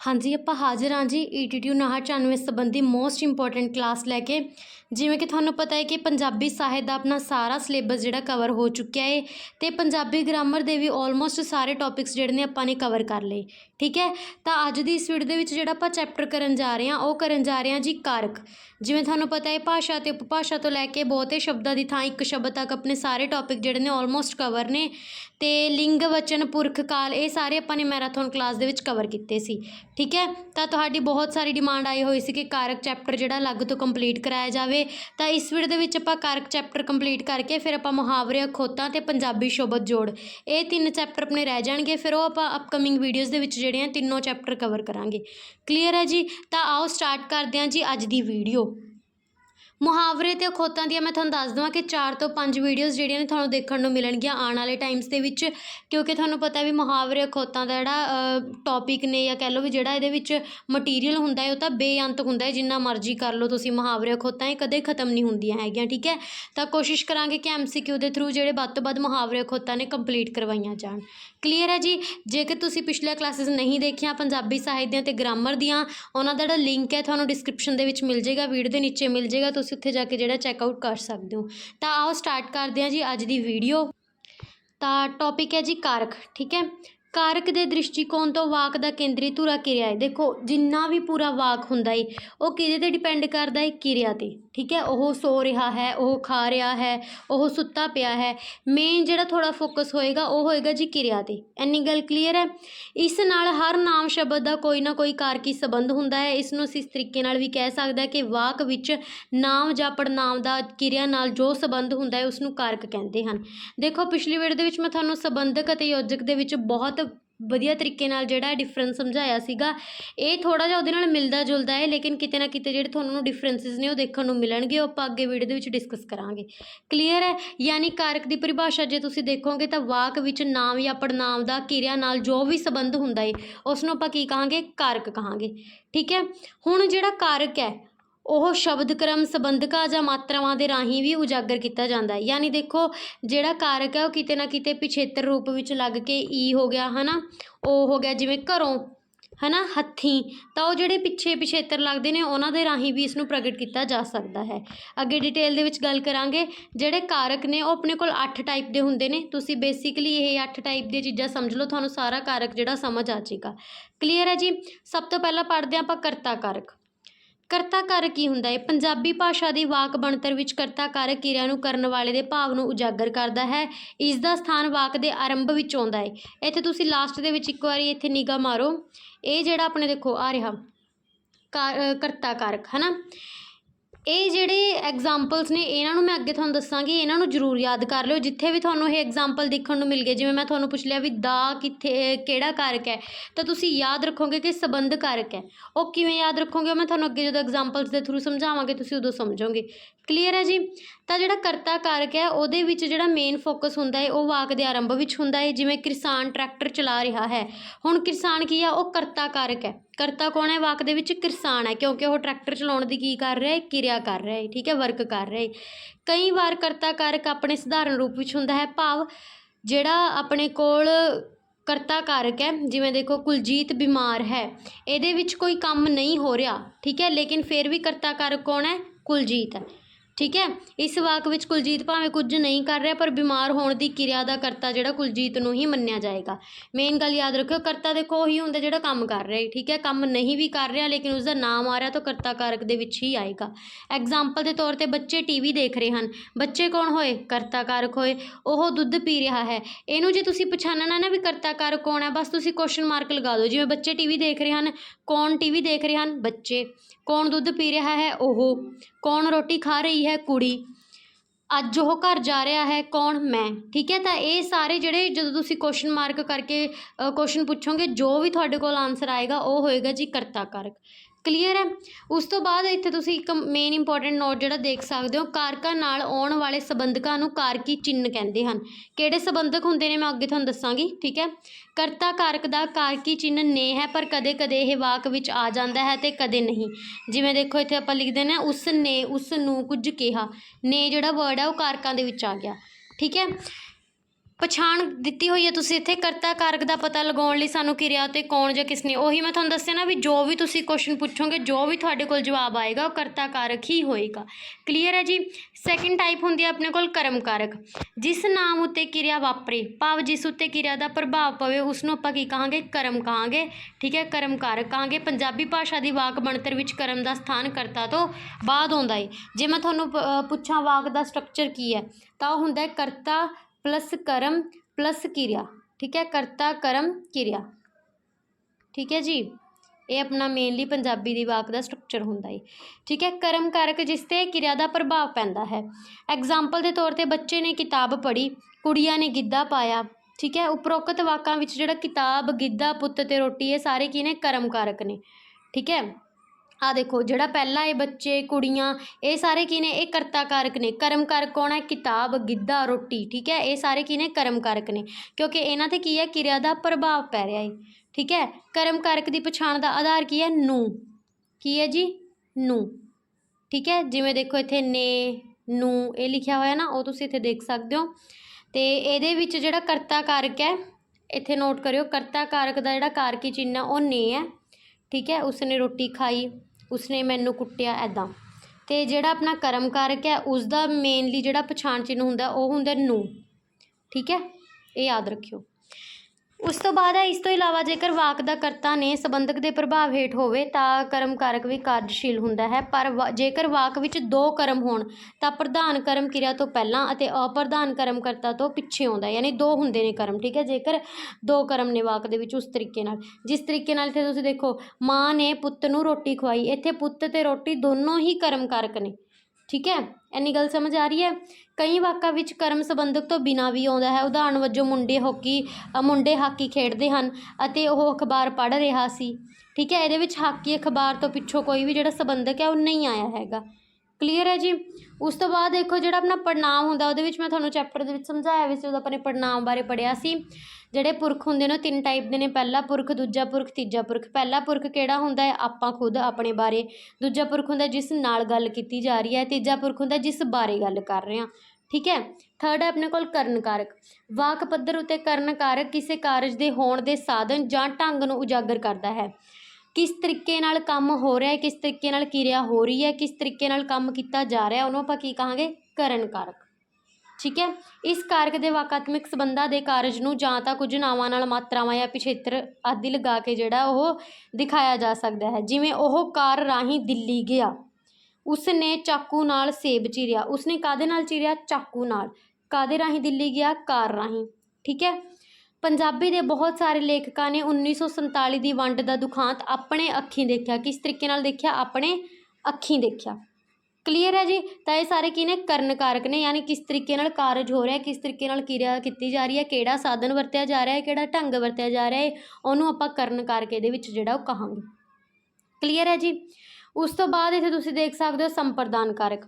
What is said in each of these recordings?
ਹਾਂਜੀ ਆਪਾਂ ਹਾਜ਼ਰ ਹਾਂ ਜੀ E ਈਟੀਟਿਊ 994 ਸੰਬੰਧੀ ਮੋਸਟ ਇੰਪੋਰਟੈਂਟ ਕਲਾਸ ਲੈ ਕੇ। ਜਿਵੇਂ ਕਿ ਤੁਹਾਨੂੰ ਪਤਾ ਹੈ ਕਿ ਪੰਜਾਬੀ ਸਾਹਿਤ ਦਾ ਆਪਣਾ ਸਾਰਾ ਸਿਲੇਬਸ ਜਿਹੜਾ ਕਵਰ ਹੋ ਚੁੱਕਿਆ ਹੈ ਤੇ ਪੰਜਾਬੀ ਗ੍ਰਾਮਰ ਦੇ ਵੀ ਆਲਮੋਸਟ ਸਾਰੇ ਟੌਪਿਕਸ ਜਿਹੜੇ ਨੇ ਆਪਾਂ ਨੇ ਕਵਰ ਕਰ ਲਏ, ਠੀਕ ਹੈ? ਤਾਂ ਅੱਜ ਦੀ ਇਸ ਵੀਡੀਓ ਦੇ ਵਿੱਚ ਜਿਹੜਾ ਆਪਾਂ ਚੈਪਟਰ ਕਰਨ ਜਾ ਰਹੇ ਹਾਂ, ਉਹ ਕਰਨ ਜਾ ਰਹੇ ਹਾਂ ਜੀ ਕਾਰਕ। ਜਿਵੇਂ ਤੁਹਾਨੂੰ ਪਤਾ ਹੈ, ਭਾਸ਼ਾ ਤੇ ਉਪਭਾਸ਼ਾ ਤੋਂ ਲੈ ਕੇ ਬਹੁਤੇ ਸ਼ਬਦਾਂ ਦੀ ਥਾਂ ਇੱਕ ਸ਼ਬਦ ਤੱਕ ਆਪਣੇ ਸਾਰੇ ਟੌਪਿਕ ਜਿਹੜੇ ਨੇ ਆਲਮੋਸਟ ਕਵਰ ਨੇ। ਅਤੇ ਲਿੰਗ, ਵਚਨ, ਪੁਰਖ, ਕਾਲ ਇਹ ਸਾਰੇ ਆਪਾਂ ਨੇ ਮੈਰਾਥੋਨ ਕਲਾਸ ਦੇ ਵਿੱਚ ਕਵਰ ਕੀਤੇ ਸੀ। ਠੀਕ ਹੈ? ਤਾਂ ਤੁਹਾਡੀ ਬਹੁਤ ਸਾਰੀ ਡਿਮਾਂਡ ਆਈ ਹੋਈ ਸੀ ਕਿ ਕਾਰਕ ਚੈਪਟਰ ਜਿਹੜਾ ਅਲੱਗ ਤੋਂ ਕੰਪਲੀਟ ਕਰਾਇਆ ਜਾਵੇ। ਤਾਂ ਇਸ ਵੀਡੀਓ ਦੇ ਵਿੱਚ ਆਪਾਂ ਕਾਰਕ ਚੈਪਟਰ ਕੰਪਲੀਟ ਕਰਕੇ ਫਿਰ ਆਪਾਂ ਮੁਹਾਵਰੇ ਅਖੋਤਾਂ ਤੇ ਪੰਜਾਬੀ ਸ਼ਬਦ ਜੋੜ ਇਹ ਤਿੰਨ ਚੈਪਟਰ ਆਪਣੇ ਰਹਿ ਜਾਣਗੇ। ਫਿਰ ਉਹ ਆਪਾਂ ਅਪਕਮਿੰਗ ਵੀਡੀਓਜ਼ ਦੇ ਵਿੱਚ ਜਿਹੜੇ ਆ ਤਿੰਨੋਂ ਚੈਪਟਰ ਕਵਰ ਕਰਾਂਗੇ। ਕਲੀਅਰ ਹੈ ਜੀ? ਤਾਂ ਆਓ ਸਟਾਰਟ ਕਰਦੇ ਹਾਂ ਜੀ ਅੱਜ ਦੀ ਵੀਡੀਓ ਮੁਹਾਵਰੇ ਤੇ ਅਖੌਤਾਂ ਦੀਆਂ ਮੈਂ ਤੁਹਾਨੂੰ ਦੱਸ ਦਵਾਂ ਕਿ 4 ਤੋਂ 5 ਵੀਡੀਓਜ਼ ਜਿਹੜੀਆਂ ਨੇ ਤੁਹਾਨੂੰ ਦੇਖਣ ਨੂੰ ਮਿਲਣਗੀਆਂ ਆਉਣ ਵਾਲੇ ਟਾਈਮਸ ਦੇ ਵਿੱਚ, ਕਿਉਂਕਿ ਤੁਹਾਨੂੰ ਪਤਾ ਵੀ ਮੁਹਾਵਰੇ, ਅਖੌਤਾਂ ਦਾ ਜਿਹੜਾ ਟੌਪਿਕ ਨੇ ਜਾਂ ਕਹਿ ਲਓ ਵੀ ਜਿਹੜਾ ਇਹਦੇ ਵਿੱਚ ਮਟੀਰੀਅਲ ਹੁੰਦਾ ਹੈ, ਉਹ ਤਾਂ ਬੇਅੰਤ ਹੁੰਦਾ ਹੈ, ਜਿੰਨਾ ਮਰਜ਼ੀ ਕਰ ਲਓ ਤੁਸੀਂ ਮੁਹਾਵਰੇ, ਅਖੌਤਾਂ, ਇਹ ਕਦੇ ਖਤਮ ਨਹੀਂ ਹੁੰਦੀਆਂ ਹੈਗੀਆਂ, ਠੀਕ ਹੈ? ਤਾਂ ਕੋਸ਼ਿਸ਼ ਕਰਾਂਗੇ ਕਿ ਐਮਸੀਕਿਊ ਦੇ ਥਰੂ ਜਿਹੜੇ ਵੱਧ ਤੋਂ ਵੱਧ ਮੁਹਾਵਰੇ, ਅਖੌਤਾਂ ਨੇ ਕੰਪਲੀਟ ਕਰਵਾਈਆਂ ਜਾਣ। ਕਲੀਅਰ ਹੈ ਜੀ? ਜੇਕਰ ਤੁਸੀਂ ਪਿਛਲੇ ਕਲਾਸਿਸ ਨਹੀਂ ਦੇਖੀਆਂ, ਪੰਜਾਬੀ ਸਾਹਿਤ ਦੀਆਂ ਤੇ ਗ੍ਰਾਮਰ ਦੀਆਂ, ਉਹਨਾਂ ਦਾ ਜਿਹੜਾ ਲਿੰਕ ਹੈ ਤੁਹਾਨੂੰ ਡਿਸਕ੍ਰਿਪਸ਼ਨ ਦੇ ਵਿੱਚ ਮਿਲ ਜਾਏਗਾ ਵੀਡੀਓ ਦੇ ਨੀਚੇ ਮਿਲ ਜਾਏਗਾ, ਤੁਸੀਂ ਉੱਥੇ ਜਾ ਕੇ ਜਿਹੜਾ ਚੈੱਕਆਊਟ ਕਰ ਸਕਦੇ ਹੋ। ਤਾਂ ਆਓ ਸਟਾਰਟ ਕਰਦੇ ਹਾਂ ਜੀ ਅੱਜ ਦੀ ਵੀਡੀਓ ਤਾਂ ਟੌਪਿਕ ਹੈ ਜੀ ਕਾਰਕ, ਠੀਕ ਹੈ? ਕਾਰਕ ਦੇ ਦ੍ਰਿਸ਼ਟੀਕੋਣ ਤੋਂ ਵਾਕ ਦਾ ਕੇਂਦਰੀ ਧੁਰਾ ਕਿਰਿਆ ਹੈ। ਦੇਖੋ, ਜਿੰਨਾ ਵੀ ਪੂਰਾ ਵਾਕ ਹੁੰਦਾ ਏ, ਉਹ ਕਿਹਦੇ ਤੇ ਡਿਪੈਂਡ ਕਰਦਾ ਏ? ਕਿਰਿਆ ਤੇ। ਠੀਕ ਹੈ? ਉਹ ਸੋ ਰਿਹਾ ਹੈ, ਉਹ ਖਾ ਰਿਹਾ ਹੈ, ਉਹ ਸੁੱਤਾ ਪਿਆ ਹੈ। ਮੇਨ ਜਿਹੜਾ ਥੋੜਾ ਫੋਕਸ ਹੋਏਗਾ, ਉਹ ਹੋਏਗਾ ਜੀ ਕਿਰਿਆ ਤੇ। ਇੰਨੀ ਗੱਲ ਕਲੀਅਰ ਹੈ? ਇਸ ਨਾਲ ਹਰ ਨਾਮ ਸ਼ਬਦ ਦਾ ਕੋਈ ਨਾ ਕੋਈ ਕਾਰਕੀ ਸੰਬੰਧ ਹੁੰਦਾ ਹੈ। ਇਸ ਨੂੰ ਅਸੀਂ ਇਸ ਤਰੀਕੇ ਨਾਲ ਵੀ ਕਹਿ ਸਕਦੇ ਕਿ ਵਾਕ ਵਿੱਚ ਨਾਮ ਜਾਂ ਪੜਨਾਮ ਦਾ ਕਿਰਿਆ ਨਾਲ ਜੋ ਸੰਬੰਧ ਹੁੰਦਾ ਹੈ ਉਸ ਨੂੰ ਕਾਰਕ ਕਹਿੰਦੇ ਹਨ। ਦੇਖੋ, ਪਿਛਲੀ ਵੀਡੀਓ ਦੇ ਵਿੱਚ ਮੈਂ ਤੁਹਾਨੂੰ ਸੰਬੰਧਕ ਅਤੇ ਯੋਜਕ ਦੇ ਵਿੱਚ ਬਹੁਤ ਵਧੀਆ ਤਰੀਕੇ ਨਾਲ ਜਿਹੜਾ ਡਿਫਰੈਂਸ ਸਮਝਾਇਆ ਸੀਗਾ, ਇਹ ਥੋੜ੍ਹਾ ਜਿਹਾ ਉਹਦੇ ਨਾਲ ਮਿਲਦਾ ਜੁਲਦਾ ਹੈ, ਲੇਕਿਨ ਕਿਤੇ ਨਾ ਕਿਤੇ ਜਿਹੜੇ ਤੁਹਾਨੂੰ ਡਿਫਰੈਂਸਿਸ ਨੇ ਉਹ ਦੇਖਣ ਨੂੰ ਮਿਲਣਗੇ, ਉਹ ਆਪਾਂ ਅੱਗੇ ਵੀਡੀਓ ਦੇ ਵਿੱਚ ਡਿਸਕਸ ਕਰਾਂਗੇ। ਕਲੀਅਰ ਹੈ? ਯਾਨੀ ਕਾਰਕ ਦੀ ਪਰਿਭਾਸ਼ਾ ਜੇ ਤੁਸੀਂ ਦੇਖੋਗੇ ਤਾਂ ਵਾਕ ਵਿੱਚ ਨਾਮ ਜਾਂ ਪੜਨਾਮ ਦਾ ਕਿਰਿਆ ਨਾਲ ਜੋ ਵੀ ਸੰਬੰਧ ਹੁੰਦਾ ਹੈ ਉਸ ਨੂੰ ਆਪਾਂ ਕੀ ਕਹਾਂਗੇ? ਕਾਰਕ ਕਹਾਂਗੇ। ਠੀਕ ਹੈ? ਹੁਣ ਜਿਹੜਾ ਕਾਰਕ ਹੈ ਉਹ ਸ਼ਬਦ ਕ੍ਰਮ ਸੰਬੰਧਕਾਂ ਜਾਂ ਮਾਤਰਾਵਾਂ ਦੇ ਰਾਹੀਂ ਵੀ ਉਜਾਗਰ ਕੀਤਾ ਜਾਂਦਾ ਹੈ। ਯਾਨੀ ਦੇਖੋ, ਜਿਹੜਾ ਕਾਰਕ ਹੈ, ਉਹ ਕਿਤੇ ਨਾ ਕਿਤੇ ਪਿਛੇਤਰ ਰੂਪ ਵਿੱਚ ਲੱਗ ਕੇ ਈ ਹੋ ਗਿਆ ਹੈ ਨਾ ਉਹ ਹੋ ਗਿਆ ਜਿਵੇਂ ਘਰੋਂ ਹੈ ਨਾ ਹੱਥੀਂ। ਤਾਂ ਉਹ ਜਿਹੜੇ ਪਿੱਛੇ ਪਿਛੇਤਰ ਲੱਗਦੇ ਨੇ, ਉਹਨਾਂ ਦੇ ਰਾਹੀਂ ਵੀ ਇਸ ਨੂੰ ਪ੍ਰਗਟ ਕੀਤਾ ਜਾ ਸਕਦਾ ਹੈ। ਅੱਗੇ ਡਿਟੇਲ ਦੇ ਵਿੱਚ ਗੱਲ ਕਰਾਂਗੇ। ਜਿਹੜੇ ਕਾਰਕ ਨੇ, ਉਹ ਆਪਣੇ ਕੋਲ 8 ਟਾਈਪ ਦੇ ਹੁੰਦੇ ਨੇ। ਤੁਸੀਂ ਬੇਸਿਕਲੀ ਇਹ 8 ਟਾਈਪ ਦੀਆਂ ਚੀਜ਼ਾਂ ਸਮਝ ਲਓ, ਤੁਹਾਨੂੰ ਸਾਰਾ ਕਾਰਕ ਜਿਹੜਾ ਸਮਝ ਆ ਜਾਏਗਾ। ਕਲੀਅਰ ਹੈ ਜੀ? ਸਭ ਤੋਂ ਪਹਿਲਾਂ ਪੜ੍ਹਦੇ ਹਾਂ ਆਪਾਂ ਕਰਤਾ ਕਾਰਕ। ਕਰਤਾ ਕਾਰਕ ਕੀ ਹੁੰਦਾ ਹੈ? ਪੰਜਾਬੀ ਭਾਸ਼ਾ ਦੀ ਵਾਕ ਬਣਤਰ ਵਿੱਚ ਕਰਤਾ ਕਾਰਕ ਕਿਰਿਆ ਨੂੰ ਕਰਨ ਵਾਲੇ ਦੇ ਭਾਵ ਨੂੰ ਉਜਾਗਰ ਕਰਦਾ ਹੈ। ਇਸ ਦਾ ਸਥਾਨ ਵਾਕ ਦੇ ਆਰੰਭ ਵਿੱਚ ਆਉਂਦਾ ਹੈ। ਇੱਥੇ ਤੁਸੀਂ ਲਾਸਟ ਦੇ ਵਿੱਚ ਇੱਕ ਵਾਰੀ ਇੱਥੇ ਨਿਗਾਹ ਮਾਰੋ। ਇਹ ਜਿਹੜਾ ਆਪਣੇ ਦੇਖੋ ਆ ਰਿਹਾ। ਕਾਰ- ਕਰਤਾ ਕਾਰਕ ਹੈ ਨਾ ਇਹ ਜਿਹੜੇ ਐਗਜ਼ਾਮਪਲਸ ਨੇ, ਇਹਨਾਂ ਨੂੰ ਮੈਂ ਅੱਗੇ ਤੁਹਾਨੂੰ ਦੱਸਾਂਗੀ, ਇਹਨਾਂ ਨੂੰ ਜ਼ਰੂਰ ਯਾਦ ਕਰ ਲਿਓ। ਜਿੱਥੇ ਵੀ ਤੁਹਾਨੂੰ ਇਹ ਐਗਜ਼ਾਮਪਲ ਦੇਖਣ ਨੂੰ ਮਿਲ ਗਏ, ਜਿਵੇਂ ਮੈਂ ਤੁਹਾਨੂੰ ਪੁੱਛ ਲਿਆ ਵੀ ਦਾ ਕਿੱਥੇ ਕਿਹੜਾ ਕਾਰਕ ਹੈ, ਤਾਂ ਤੁਸੀਂ ਯਾਦ ਰੱਖੋਗੇ ਕਿ ਸੰਬੰਧ ਕਾਰਕ ਹੈ। ਉਹ ਕਿਵੇਂ ਯਾਦ ਰੱਖੋਗੇ, ਉਹ ਮੈਂ ਤੁਹਾਨੂੰ ਅੱਗੇ ਜਦੋਂ ਐਗਜ਼ਾਮਪਲਸ ਦੇ ਥਰੂ ਸਮਝਾਵਾਂਗੇ, ਤੁਸੀਂ ਉਦੋਂ ਸਮਝੋਗੇ। ਕਲੀਅਰ ਹੈ ਜੀ? ਤਾਂ ਜਿਹੜਾ ਕਰਤਾ ਕਾਰਕ ਹੈ, ਉਹਦੇ ਵਿੱਚ ਜਿਹੜਾ ਮੇਨ ਫੋਕਸ ਹੁੰਦਾ ਹੈ, ਉਹ ਵਾਕ ਦੇ ਆਰੰਭ ਵਿੱਚ ਹੁੰਦਾ ਹੈ, ਜਿਵੇਂ ਕਿਸਾਨ ਟਰੈਕਟਰ ਚਲਾ ਰਿਹਾ ਹੈ। ਹੁਣ ਕਿਸਾਨ ਕੀ ਆ? ਉਹ ਕਰਤਾ ਕਾਰਕ ਹੈ। ਕਰਤਾ ਕੌਣ ਹੈ? ਵਾਕ ਦੇ ਵਿੱਚ ਕਿਸਾਨ ਹੈ, ਕਿਉਂਕਿ ਉਹ ਟਰੈਕਟਰ ਚਲਾਉਣ ਦੀ ਕੀ ਕਰ ਰਿਹਾ ਹੈ? ਕਿਰਿਆ ਕਰ ਰਿਹਾ ਹੈ, ਠੀਕ ਹੈ ਵਰਕ ਕਰ ਰਿਹਾ ਹੈ। ਕਈ ਵਾਰ ਕਰਤਾ ਕਾਰਕ ਆਪਣੇ ਸਧਾਰਨ ਰੂਪ ਵਿੱਚ ਹੁੰਦਾ ਹੈ। ਭਾਵ ਜਿਹੜਾ ਆਪਣੇ ਕੋਲ ਕਰਤਾ ਕਾਰਕ ਹੈ, ਜਿਵੇਂ ਦੇਖੋ ਕੁਲਜੀਤ ਬਿਮਾਰ ਹੈ, ਇਹਦੇ ਵਿੱਚ ਕੋਈ ਕੰਮ ਨਹੀਂ ਹੋ ਰਿਹਾ, ਠੀਕ ਹੈ, ਲੇਕਿਨ ਫਿਰ ਵੀ ਕਰਤਾ ਕਾਰਕ ਕੌਣ ਹੈ? ਕੁਲਜੀਤ ਹੈ। ਠੀਕ ਹੈ? ਇਸ ਵਾਕ ਵਿੱਚ ਕੁਲਜੀਤ ਭਾਵੇਂ ਕੁਝ ਨਹੀਂ ਕਰ ਰਿਹਾ, ਪਰ ਬਿਮਾਰ ਹੋਣ ਦੀ ਕਿਰਿਆ ਦਾ ਕਰਤਾ ਜਿਹੜਾ ਕੁਲਜੀਤ ਨੂੰ ਹੀ ਮੰਨਿਆ ਜਾਏਗਾ। ਮੇਨ ਗੱਲ ਯਾਦ ਰੱਖਿਓ, ਕਰਤਾ ਦੇਖੋ ਉਹੀ ਹੁੰਦਾ ਜਿਹੜਾ ਕੰਮ ਕਰ ਰਿਹਾ ਠੀਕ ਹੈ? ਕੰਮ ਨਹੀਂ ਵੀ ਕਰ ਰਿਹਾ, ਲੇਕਿਨ ਉਸਦਾ ਨਾਮ ਆ ਰਿਹਾ ਤਾਂ ਕਰਤਾ ਕਾਰਕ ਦੇ ਵਿੱਚ ਹੀ ਆਏਗਾ। ਐਗਜ਼ਾਮਪਲ ਦੇ ਤੌਰ ਤੇ ਬੱਚੇ ਟੀਵੀ ਦੇਖ ਰਹੇ ਹਨ। ਬੱਚੇ ਕੌਣ ਹੋਏ? ਕਰਤਾ ਕਾਰਕ ਹੋਏ। ਉਹ ਦੁੱਧ ਪੀ ਰਿਹਾ ਹੈ। ਇਹਨੂੰ ਜੇ ਤੁਸੀਂ ਪਛਾਣਨਾ ਨਾ ਵੀ ਕਰਤਾ ਕਾਰਕ ਕੌਣ ਹੈ, ਬਸ ਤੁਸੀਂ ਕੁਐਸਚਨ ਮਾਰਕ ਲਗਾ ਦਿਓ। ਜਿਵੇਂ ਬੱਚੇ ਟੀਵੀ ਦੇਖ ਰਹੇ ਹਨ, ਕੌਣ ਟੀਵੀ ਦੇਖ ਰਹੇ ਹਨ? ਬੱਚੇ। ਕੌਣ ਦੁੱਧ ਪੀ ਰਿਹਾ ਹੈ? ਉਹ। ਕੌਣ ਰੋਟੀ ਖਾ ਰਹੀ ਹੈ ਕੁੜੀ? ਅੱਜ ਉਹ ਘਰ ਜਾ ਰਿਹਾ ਹੈ, ਕੌਣ? ਮੈਂ। ਠੀਕ ਹੈ, ਤਾਂ ਇਹ ਸਾਰੇ ਜਿਹੜੇ ਜਦੋਂ ਤੁਸੀਂ ਕੁਐਸਚਨ ਮਾਰਕ ਕਰਕੇ ਕੁਐਸਚਨ ਪੁੱਛੋਗੇ, ਜੋ ਵੀ ਤੁਹਾਡੇ ਕੋਲ ਆਨਸਰ ਆਏਗਾ, ਉਹ ਹੋਏਗਾ ਜੀ ਕਰਤਾ ਕਾਰਕ। ਕਲੀਅਰ ਹੈ। ਉਸ ਤੋਂ ਬਾਅਦ ਇੱਥੇ ਤੁਸੀਂ ਇੱਕ ਮੇਨ ਇੰਪੋਰਟੈਂਟ ਨੋਟ ਜਿਹੜਾ ਦੇਖ ਸਕਦੇ ਹੋ, ਕਾਰਕਾਂ ਨਾਲ ਆਉਣ ਵਾਲੇ ਸੰਬੰਧਕਾਂ ਨੂੰ ਕਾਰਕੀ ਚਿੰਨ੍ਹ ਕਹਿੰਦੇ ਹਨ। ਕਿਹੜੇ ਸੰਬੰਧਕ ਹੁੰਦੇ ਨੇ ਮੈਂ ਅੱਗੇ ਤੁਹਾਨੂੰ ਦੱਸਾਂਗੀ, ਠੀਕ ਹੈ? ਕਰਤਾ ਕਾਰਕ ਦਾ ਕਾਰਕੀ ਚਿੰਨ੍ਹ ਨੇ ਹੈ, ਪਰ ਕਦੇ-ਕਦੇ ਇਹ ਵਾਕ ਵਿੱਚ ਆ ਜਾਂਦਾ ਹੈ ਤੇ ਕਦੇ ਨਹੀਂ। ਜਿਵੇਂ ਦੇਖੋ ਇੱਥੇ ਆਪਾਂ ਲਿਖਦੇ ਨੇ, ਉਸ ਨੇ ਉਸ ਨੂੰ ਕੁਝ ਕਿਹਾ। ਨੇ ਜਿਹੜਾ ਵਰਡ ਹੈ ਉਹ ਕਾਰਕਾਂ ਦੇ ਵਿੱਚ ਆ ਗਿਆ, ਠੀਕ ਹੈ? ਪਛਾਣ ਦਿੱਤੀ ਹੋਈ ਹੈ। ਤੁਸੀਂ ਇੱਥੇ ਕਰਤਾ ਕਾਰਕ ਦਾ ਪਤਾ ਲਗਾਉਣ ਲਈ ਸਾਨੂੰ ਕਿਰਿਆ ਤੇ ਕੌਣ ਜਾਂ ਕਿਸ ਨੇ। ਉਹੀ ਮੈਂ ਤੁਹਾਨੂੰ ਦੱਸਿਆ ਨਾ ਵੀ ਜੋ ਵੀ ਤੁਸੀਂ ਕੁਐਸਚਨ ਪੁੱਛੋਗੇ, ਜੋ ਵੀ ਤੁਹਾਡੇ ਕੋਲ ਜਵਾਬ ਆਏਗਾ, ਉਹ ਕਰਤਾ ਕਾਰਕ ਹੀ ਹੋਏਗਾ। ਕਲੀਅਰ ਹੈ ਜੀ? ਸੈਕਿੰਡ ਟਾਈਪ ਹੁੰਦੀ ਹੈ ਆਪਣੇ ਕੋਲ ਕਰਮ ਕਾਰਕ। ਜਿਸ ਨਾਮ ਉੱਤੇ ਕਿਰਿਆ ਵਾਪਰੇ, ਭਾਵ ਜਿਸ ਉੱਤੇ ਕਿਰਿਆ ਦਾ ਪ੍ਰਭਾਵ ਪਵੇ ਉਸ ਨੂੰ ਆਪਾਂ ਕੀ ਕਹਾਂਗੇ? ਕਰਮ ਕਹਾਂਗੇ। ਠੀਕ ਹੈ? ਕਰਮ ਕਾਰਕ ਕਹਾਂਗੇ। ਪੰਜਾਬੀ ਭਾਸ਼ਾ ਦੀ ਵਾਕ ਬਣਤਰ ਵਿੱਚ ਕਰਮ ਦਾ ਸਥਾਨ ਕਰਤਾ ਤੋਂ ਬਾਅਦ ਆਉਂਦਾ ਏ। ਜੇ ਮੈਂ ਤੁਹਾਨੂੰ ਪ- ਪੁੱਛਾਂ ਵਾਕ ਦਾ ਸਟਰਕਚਰ ਕੀ ਹੈ, ਤਾਂ ਉਹ ਹੁੰਦਾ ਕਰਤਾ ਪਲੱਸ ਕਰਮ ਪਲੱਸ ਕਿਰਿਆ ਠੀਕ ਹੈ ਕਰਤਾ ਕਰਮ ਕਿਰਿਆ ਠੀਕ ਹੈ ਜੀ ਇਹ ਆਪਣਾ ਮੇਨਲੀ ਪੰਜਾਬੀ ਦੀ ਵਾਕ ਦਾ ਸਟਰਕਚਰ ਹੁੰਦਾ ਹੈ ਠੀਕ ਹੈ ਕਰਮ ਕਾਰਕ ਜਿਸ ਤੇ ਕਿਰਿਆ ਦਾ ਪ੍ਰਭਾਵ ਪੈਂਦਾ ਹੈ ਐਗਜ਼ਾਮਪਲ ਦੇ ਤੌਰ ਤੇ ਬੱਚੇ ਨੇ ਕਿਤਾਬ ਪੜ੍ਹੀ ਕੁੜੀਆਂ ਨੇ ਗਿੱਧਾ ਪਾਇਆ ਠੀਕ ਹੈ ਉਪਰੋਕਤ ਵਾਕਾਂ ਵਿੱਚ ਜਿਹੜਾ ਕਿਤਾਬ ਗਿੱਧਾ ਪੁੱਤ ਤੇ ਰੋਟੀ ਇਹ ਸਾਰੇ ਕੀ ਨੇ ਕਰਮ ਕਾਰਕ ਨੇ ਠੀਕ ਹੈ ਆ ਦੇਖੋ, ਜਿਹੜਾ ਪਹਿਲਾਂ ਇਹ ਬੱਚੇ, ਕੁੜੀਆਂ, ਇਹ ਸਾਰੇ ਕੀ ਨੇ ਇਹ ਕਰਤਾ ਕਾਰਕ ਨੇ। ਕਰਮ ਕਾਰਕ ਕੌਣ ਹੈ? ਕਿਤਾਬ, ਗਿੱਧਾ, ਰੋਟੀ, ਠੀਕ ਹੈ? ਇਹ ਸਾਰੇ ਕੀ ਨੇ ਕਰਮ ਕਾਰਕ ਨੇ। ਕਿਉਂਕਿ ਇਹਨਾਂ ਤੇ ਕੀ ਹੈ? ਕਿਰਿਆ ਦਾ ਪ੍ਰਭਾਵ ਪੈ ਰਿਹਾ ਹੈ। ਠੀਕ ਹੈ? ਕਰਮ ਕਾਰਕ ਦੀ ਪਛਾਣ ਦਾ ਆਧਾਰ ਕੀ ਹੈ? ਨੂੰ। ਕੀ ਹੈ ਜੀ? ਨੂੰ। ਠੀਕ ਹੈ? ਜਿਵੇਂ ਦੇਖੋ, ਇੱਥੇ ਨੇ, ਨੂੰ, ਇਹ ਲਿਖਿਆ ਹੋਇਆ ਨਾ, ਉਹ ਤੁਸੀਂ ਇੱਥੇ ਦੇਖ ਸਕਦੇ ਹੋ। ਤੇ ਇਹਦੇ ਵਿੱਚ ਜਿਹੜਾ ਕਰਤਾ ਕਾਰਕ ਹੈ, ਇੱਥੇ ਨੋਟ ਕਰਿਓ। ਕਰਤਾ ਕਾਰਕ ਦਾ ਜਿਹੜਾ ਕਾਰਕੀ ਚਿੰਨ੍ਹ ਹੈ, ਉਹ ਨੇ ਹੈ। ਠੀਕ ਹੈ? ਉਸਨੇ ਰੋਟੀ ਖਾਈ। ਉਸਨੇ ਮੈਨੂੰ ਕੁੱਟਿਆ ਇੱਦਾਂ ਅਤੇ ਜਿਹੜਾ ਆਪਣਾ ਕਰਮ ਕਾਰਕ ਹੈ, ਉਸਦਾ ਮੇਨਲੀ ਜਿਹੜਾ ਪਛਾਣ ਚਿੰਨ੍ਹ ਹੁੰਦਾ, ਉਹ ਹੁੰਦਾ ਨੂੰ ਠੀਕ ਹੈ? ਇਹ ਯਾਦ ਰੱਖਿਓ। ਉਸ ਤੋਂ ਬਾਅਦ ਹੈ ਇਸ ਤੋਂ ਇਲਾਵਾ ਜੇਕਰ ਵਾਕ ਦਾ ਕਰਤਾ ਨੇ ਸੰਬੰਧਕ ਦੇ ਪ੍ਰਭਾਵ ਹੇਠ ਹੋਵੇ, ਤਾਂ ਕਰਮ ਕਾਰਕ ਵੀ ਕਾਰਜਸ਼ੀਲ ਹੁੰਦਾ ਹੈ। ਪਰ ਵਾ- ਜੇਕਰ ਵਾਕ ਵਿੱਚ ਦੋ ਕਰਮ ਹੋਣ, ਤਾਂ ਪ੍ਰਧਾਨ ਕਰਮ ਕਿਰਿਆ ਤੋਂ ਪਹਿਲਾਂ ਅਤੇ ਅਪ੍ਰਧਾਨ ਕਰਮ ਕਰਤਾ ਤੋਂ ਪਿੱਛੇ ਆਉਂਦਾ ਯਾਨੀ ਦੋ ਹੁੰਦੇ ਨੇ ਕਰਮ, ਠੀਕ ਹੈ? ਜੇਕਰ ਦੋ ਕਰਮ ਨੇ ਵਾਕ ਦੇ ਵਿੱਚ ਉਸ ਤਰੀਕੇ ਨਾਲ। ਜਿਸ ਤਰੀਕੇ ਨਾਲ ਇੱਥੇ ਤੁਸੀਂ ਦੇਖੋ, ਮਾਂ ਨੇ ਪੁੱਤ ਨੂੰ ਰੋਟੀ ਖਵਾਈ। ਇੱਥੇ ਪੁੱਤ ਤੇ ਰੋਟੀ ਦੋਨੋਂ ਹੀ ਕਰਮ ਕਾਰਕ ਨੇ, ਠੀਕ ਹੈ? ਇੰਨੀ ਗੱਲ ਸਮਝ ਆ ਰਹੀ ਹੈ? ਕਈ ਵਾਕਾਂ ਵਿੱਚ ਕਰਮ ਸੰਬੰਧਕ ਤੋਂ ਬਿਨਾਂ ਵੀ ਆਉਂਦਾ ਹੈ। ਉਦਾਹਰਣ ਵਜੋਂ ਮੁੰਡੇ ਹਾਕੀ ਮੁੰਡੇ ਹਾਕੀ ਖੇਡਦੇ ਹਨ ਅਤੇ ਉਹ ਅਖਬਾਰ ਪੜ੍ਹ ਰਿਹਾ ਸੀ। ਠੀਕ ਹੈ, ਇਹਦੇ ਵਿੱਚ ਹਾਕੀ ਅਖਬਾਰ ਤੋਂ ਪਿੱਛੋਂ ਕੋਈ ਵੀ ਜਿਹੜਾ ਸੰਬੰਧਕ ਹੈ, ਉਹ ਨਹੀਂ ਆਇਆ ਹੈਗਾ। ਕਲੀਅਰ ਹੈ ਜੀ? ਉਸ ਤੋਂ ਬਾਅਦ ਦੇਖੋ ਜਿਹੜਾ ਆਪਣਾ ਪੜਨਾਮ ਹੁੰਦਾ, ਉਹਦੇ ਵਿੱਚ ਮੈਂ ਤੁਹਾਨੂੰ ਚੈਪਟਰ ਦੇ ਵਿੱਚ ਸਮਝਾਇਆ ਵੀ ਸੀ, ਉਹਦਾ ਆਪਣੇ ਪੜਨਾਮ ਬਾਰੇ ਪੜਿਆ ਸੀ। ਜਿਹੜੇ ਪੁਰਖ ਹੁੰਦੇ ਨੇ ਉਹ ਤਿੰਨ ਟਾਈਪ ਦੇ ਨੇ, ਪਹਿਲਾ ਪੁਰਖ, ਦੂਜਾ ਪੁਰਖ, ਤੀਜਾ ਪੁਰਖ। ਪਹਿਲਾ ਪੁਰਖ ਕਿਹੜਾ ਹੁੰਦਾ ਹੈ? ਆਪਾਂ ਖੁਦ ਆਪਣੇ ਬਾਰੇ। ਦੂਜਾ ਪੁਰਖ ਹੁੰਦਾ ਜਿਸ ਨਾਲ ਗੱਲ ਕੀਤੀ ਜਾ ਰਹੀ ਹੈ, ਤੀਜਾ ਪੁਰਖ ਹੁੰਦਾ ਜਿਸ ਬਾਰੇ ਗੱਲ ਕਰ ਰਹੇ ਹਾਂ। ਠੀਕ ਹੈ? ਥਰਡ ਹੈ ਆਪਣੇ ਕੋਲ ਕਰਨ ਕਾਰਕ ਵਾਕ ਪੱਧਰ ਉਤੇ ਕਰਨ ਕਾਰਕ ਕਿਸੇ ਕਾਰਜ ਦੇ ਹੋਣ ਦੇ ਸਾਧਨ ਜਾਂ ਢੰਗ ਨੂੰ ਉਜਾਗਰ ਕਰਦਾ ਹੈ। ਕਿਸ ਤਰੀਕੇ ਨਾਲ ਕੰਮ ਹੋ ਰਿਹਾ ਹੈ, ਕਿਸ ਤਰੀਕੇ ਨਾਲ ਕਿਰਿਆ ਹੋ ਰਹੀ ਹੈ, ਕਿਸ ਤਰੀਕੇ ਨਾਲ ਕੰਮ ਕੀਤਾ ਜਾ ਰਿਹਾ ਉਹਨੂੰ ਆਪਾਂ ਕੀ ਕਹਾਂਗੇ? ਕਰਨ ਕਾਰਕ। ਠੀਕ ਹੈ? ਇਸ ਕਾਰਕ ਦੇ ਵਾਕਾਤਮਿਕ ਸੰਬੰਧਾਂ ਦੇ ਕਾਰਜ ਨੂੰ ਜਾਂ ਤਾਂ ਕੁਝ ਨਾਵਾਂ ਨਾਲ, ਮਾਤਰਾਵਾਂ ਜਾਂ ਪਿਛੇਤਰ ਆਦਿ ਲਗਾ ਕੇ ਜਿਹੜਾ ਉਹ ਦਿਖਾਇਆ ਜਾ ਸਕਦਾ ਹੈ। ਜਿਵੇਂ ਉਹ ਕਾਰ ਰਾਹੀਂ ਦਿੱਲੀ ਗਿਆ। ਉਸ ਨੇ ਚਾਕੂ ਨਾਲ ਸੇਬ ਚੀਰਿਆ। ਉਸਨੇ ਕਾਦੇ ਨਾਲ ਚੀਰਿਆ? ਚਾਕੂ ਨਾਲ। ਕਾਦੇ ਰਾਹੀਂ ਦਿੱਲੀ ਗਿਆ? ਕਾਰ ਰਾਹੀਂ। ਠੀਕ ਹੈ? ਪੰਜਾਬੀ ਦੇ ਬਹੁਤ ਸਾਰੇ ਲੇਖਕਾਂ ਨੇ 1947 ਦੀ ਵੰਡ ਦਾ ਦੁਖਾਂਤ ਆਪਣੇ ਅੱਖੀਂ ਦੇਖਿਆ, ਕਿਸ ਤਰੀਕੇ ਨਾਲ ਦੇਖਿਆ? ਆਪਣੇ ਅੱਖੀਂ ਦੇਖਿਆ। ਕਲੀਅਰ ਹੈ ਜੀ? ਤਾਂ ਇਹ ਸਾਰੇ ਕੀ ਨੇ ਕਰਨ ਕਾਰਕ ਨੇ, ਯਾਨੀ ਕਿਸ ਤਰੀਕੇ ਨਾਲ ਕਾਰਜ ਹੋ ਰਿਹਾ, ਕਿਸ ਤਰੀਕੇ ਨਾਲ ਕਿਰਿਆ ਕੀਤੀ ਜਾ ਰਹੀ ਹੈ, ਕਿਹੜਾ ਸਾਧਨ ਵਰਤਿਆ ਜਾ ਰਿਹਾ ਹੈ, ਕਿਹੜਾ ਢੰਗ ਵਰਤਿਆ ਜਾ ਰਿਹਾ ਹੈ, ਉਹਨੂੰ ਆਪਾਂ ਕਰਨ ਕਾਰਕ ਇਹਦੇ ਵਿੱਚ ਜਿਹੜਾ ਉਹ ਕਹਾਂਗੇ। ਕਲੀਅਰ ਹੈ ਜੀ? ਉਸ ਤੋਂ ਬਾਅਦ ਇੱਥੇ ਤੁਸੀਂ ਦੇਖ ਸਕਦੇ ਹੋ ਸੰਪਰਦਾਨ ਕਾਰਕ।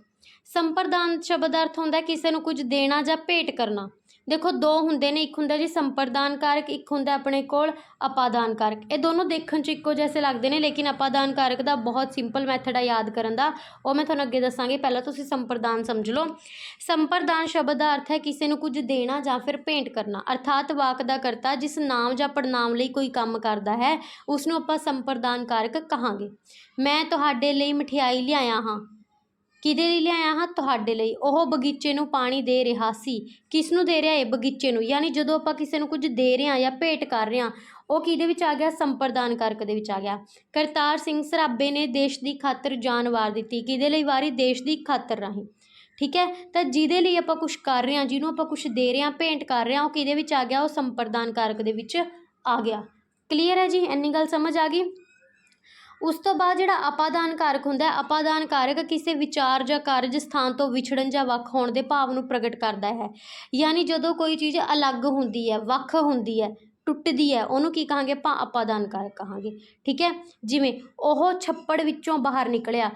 ਸੰਪਰਦਾਨ ਸ਼ਬਦ ਅਰਥ ਹੁੰਦਾ ਕਿਸੇ ਨੂੰ ਕੁਝ ਦੇਣਾ ਜਾਂ ਭੇਟ ਕਰਨਾ। ਦੇਖੋ ਦੋ ਹੁੰਦੇ ਨੇ, ਇੱਕ ਹੁੰਦਾ ਜੀ ਸੰਪਰਦਾਨ ਕਾਰਕ ਇੱਕ ਹੁੰਦਾ ਆਪਣੇ ਕੋਲ ਅਪਾਦਾਨ ਕਾਰਕ ਇਹ ਦੋਨੋਂ ਦੇਖਣ 'ਚ ਇੱਕੋ ਜਿਹੇ ਲੱਗਦੇ ਨੇ, ਲੇਕਿਨ ਅਪਾਦਾਨ ਕਾਰਕ ਦਾ ਬਹੁਤ ਸਿੰਪਲ ਮੈਥਡ ਆ ਯਾਦ ਕਰਨ ਦਾ। ਉਹ ਮੈਂ ਤੁਹਾਨੂੰ ਅੱਗੇ ਦੱਸਾਂਗੀ। ਪਹਿਲਾਂ ਤੁਸੀਂ ਸੰਪਰਦਾਨ ਸਮਝ ਲਓ। ਸੰਪਰਦਾਨ ਸ਼ਬਦ ਦਾ ਅਰਥ ਹੈ ਕਿਸੇ ਨੂੰ ਕੁਝ ਦੇਣਾ ਜਾਂ ਫਿਰ ਭੇਂਟ ਕਰਨਾ। ਅਰਥਾਤ ਵਾਕ ਦਾ ਕਰਤਾ, ਜਿਸ ਨਾਮ ਜਾਂ ਪੜਨਾਮ ਲਈ ਕੋਈ ਕੰਮ ਕਰਦਾ ਹੈ ਉਸ ਨੂੰ ਆਪਾਂ ਸੰਪਰਦਾਨ ਕਾਰਕ ਕਹਾਂਗੇ। ਮੈਂ ਤੁਹਾਡੇ ਲਈ ਮਠਿਆਈ ਲਿਆਇਆ ਹਾਂ। ਕਿਹਦੇ ਲਈ ਲਿਆਇਆ ਹਾਂ? ਤੁਹਾਡੇ ਲਈ। ਉਹ ਬਗੀਚੇ ਨੂੰ ਪਾਣੀ ਦੇ ਰਿਹਾ ਸੀ। ਕਿਸ ਨੂੰ ਦੇ ਰਿਹਾ ਹੈ ਬਗੀਚੇ ਨੂੰ? ਯਾਨੀ ਜਦੋਂ ਆਪਾਂ ਕਿਸੇ ਨੂੰ ਕੁਝ ਦੇ ਰਹੇ ਹਾਂ ਜਾਂ ਭੇਟ ਕਰ ਰਹੇ ਹਾਂ, ਉਹ ਕਿਹਦੇ ਵਿੱਚ ਆ ਗਿਆ? ਸੰਪਰਦਾਨ ਕਾਰਕ ਦੇ ਵਿੱਚ ਆ ਗਿਆ। ਕਰਤਾਰ ਸਿੰਘ ਸਰਾਭੇ ਨੇ ਦੇਸ਼ ਦੀ ਖਾਤਰ ਜਾਨ ਵਾਰ ਦਿੱਤੀ। ਕਿਹਦੇ ਲਈ ਵਾਰੀ? ਦੇਸ਼ ਦੀ ਖਾਤਰ ਰਾਹੀਂ। ਠੀਕ ਹੈ? ਤਾਂ ਜਿਹਦੇ ਲਈ ਆਪਾਂ ਕੁਝ ਕਰ ਰਹੇ ਹਾਂ, ਜਿਹਨੂੰ ਆਪਾਂ ਕੁਝ ਦੇ ਰਹੇ ਹਾਂ, ਭੇਂਟ ਕਰ ਰਹੇ ਹਾਂ, ਉਹ ਕਿਹਦੇ ਵਿੱਚ ਆ ਗਿਆ? ਉਹ ਸੰਪਰਦਾਨ ਕਾਰਕ ਦੇ ਵਿੱਚ ਆ ਗਿਆ। ਕਲੀਅਰ ਹੈ ਜੀ? ਇੰਨੀ ਗੱਲ ਸਮਝ ਆ ਗਈ? ਉਸ ਤੋਂ ਬਾਅਦ ਜਿਹੜਾ ਅਪਾਦਾਨ ਕਾਰਕ ਹੁੰਦਾ ਹੈ ਅਪਾਦਾਨ ਕਾਰਕ ਕਿਸੇ ਵਿਚਾਰ ਜਾਂ ਕਾਰਜ ਸਥਾਨ ਤੋਂ ਵਿਛੜਨ ਜਾਂ ਵੱਖ ਹੋਣ ਦੇ ਭਾਵ ਨੂੰ ਪ੍ਰਗਟ ਕਰਦਾ ਹੈ। ਯਾਨੀ ਜਦੋਂ ਕੋਈ ਚੀਜ਼ ਅਲੱਗ ਹੁੰਦੀ ਹੈ, ਵੱਖ ਹੁੰਦੀ ਹੈ, ਟੁੱਟਦੀ ਹੈ, ਉਹਨੂੰ ਕੀ ਕਹਾਂਗੇ ਆਪਾਂ ਅਪਾਦਾਨ ਕਾਰਕ ਕਹਾਂਗੇ। ਠੀਕ ਹੈ? ਜਿਵੇਂ ਉਹ ਛੱਪੜ ਵਿੱਚੋਂ ਬਾਹਰ ਨਿਕਲਿਆ,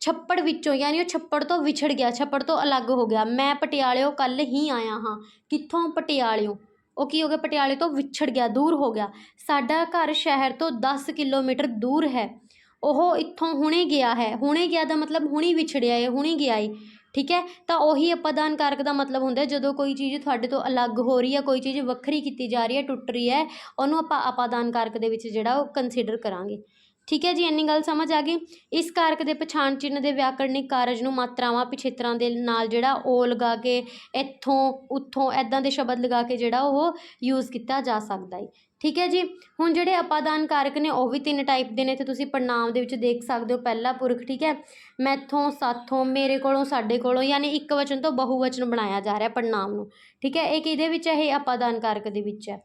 ਛੱਪੜ ਵਿੱਚੋਂ ਯਾਨੀ ਉਹ ਛੱਪੜ ਤੋਂ ਵਿਛੜ ਗਿਆ, ਛੱਪੜ ਤੋਂ ਅਲੱਗ ਹੋ ਗਿਆ, ਮੈਂ ਪਟਿਆਲਿਓ ਕੱਲ ਹੀ ਆਇਆ ਹਾਂ, ਕਿੱਥੋਂ ਪਟਿਆਲਿਓ? ਉਹ ਕੀ ਹੋ ਗਿਆ? ਪਟਿਆਲੇ ਤੋਂ ਵਿਛੜ ਗਿਆ, ਦੂਰ ਹੋ ਗਿਆ। ਸਾਡਾ ਘਰ ਸ਼ਹਿਰ ਤੋਂ 10 ਕਿਲੋਮੀਟਰ ਦੂਰ ਹੈ। ਉਹ ਇੱਥੋਂ ਹੁਣੇ ਗਿਆ ਹੈ। ਹੁਣੇ ਗਿਆ ਦਾ ਮਤਲਬ ਹੁਣੀ ਵਿਛੜਿਆ ਹੈ, ਹੁਣੀ ਗਿਆ ਹੈ ਠੀਕ ਹੈ? ਤਾਂ ਉਹੀ ਅਪਾਦਾਨ ਕਾਰਕ ਦਾ ਮਤਲਬ ਹੁੰਦਾ ਜਦੋਂ ਕੋਈ ਚੀਜ਼ ਤੁਹਾਡੇ ਤੋਂ ਅਲੱਗ ਹੋ ਰਹੀ ਹੈ, ਕੋਈ ਚੀਜ਼ ਵੱਖਰੀ ਕੀਤੀ ਜਾ ਰਹੀ ਹੈ, ਟੁੱਟ ਰਹੀ ਹੈ, ਉਹਨੂੰ ਆਪਾਂ ਅਪਾਦਾਨ ਕਾਰਕ ਦੇ ਵਿੱਚ ਜਿਹੜਾ ਉਹ ਕੰਸੀਡਰ ਕਰਾਂਗੇ। ਠੀਕ ਹੈ ਜੀ, ਇੰਨੀ ਗੱਲ ਸਮਝ ਆ ਗਈ। ਇਸ ਕਾਰਕ ਦੇ ਪਛਾਣ ਚਿੰਨ੍ਹ ਦੇ ਵਿਆਕਰਨਿਕ ਕਾਰਜ ਨੂੰ ਮਾਤਰਾਵਾਂ, ਪਿਛੇਤਰਾਂ ਦੇ ਨਾਲ ਜਿਹੜਾ ਉਹ ਲਗਾ ਕੇ ਇੱਥੋਂ, ਉੱਥੋਂ ਐਦਾਂ ਦੇ ਸ਼ਬਦ ਲਗਾ ਕੇ ਜਿਹੜਾ ਉਹ ਯੂਜ਼ ਕੀਤਾ ਜਾ ਸਕਦਾ ਹੈ। ਠੀਕ ਹੈ ਜੀ, ਹੁਣ ਜਿਹੜੇ ਅਪਾਦਾਨ ਕਾਰਕ ਨੇ, ਉਹ ਵੀ ਤਿੰਨ ਟਾਈਪ ਦੇ ਨੇ, ਤੇ ਤੁਸੀਂ ਪੜਨਾਮ ਦੇ ਵਿੱਚ ਦੇਖ ਸਕਦੇ ਹੋ ਪਹਿਲਾ ਪੁਰਖ, ਠੀਕ ਹੈ। ਮੈਥੋਂ, ਸਾਥੋਂ, ਮੇਰੇ ਕੋਲੋਂ, ਸਾਡੇ ਕੋਲੋਂ, ਯਾਨੀ ਇੱਕ ਵਚਨ ਤੋਂ ਬਹੁਵਚਨ ਬਣਾਇਆ ਜਾ ਰਿਹਾ ਪੜਨਾਮ ਨੂੰ। ਠੀਕ ਹੈ, ਇਹ ਕਿਹਦੇ ਵਿੱਚ ਹੈ? ਇਹ ਅਪਾਦਾਨ ਕਾਰਕ ਦੇ ਵਿੱਚ ਹੈ।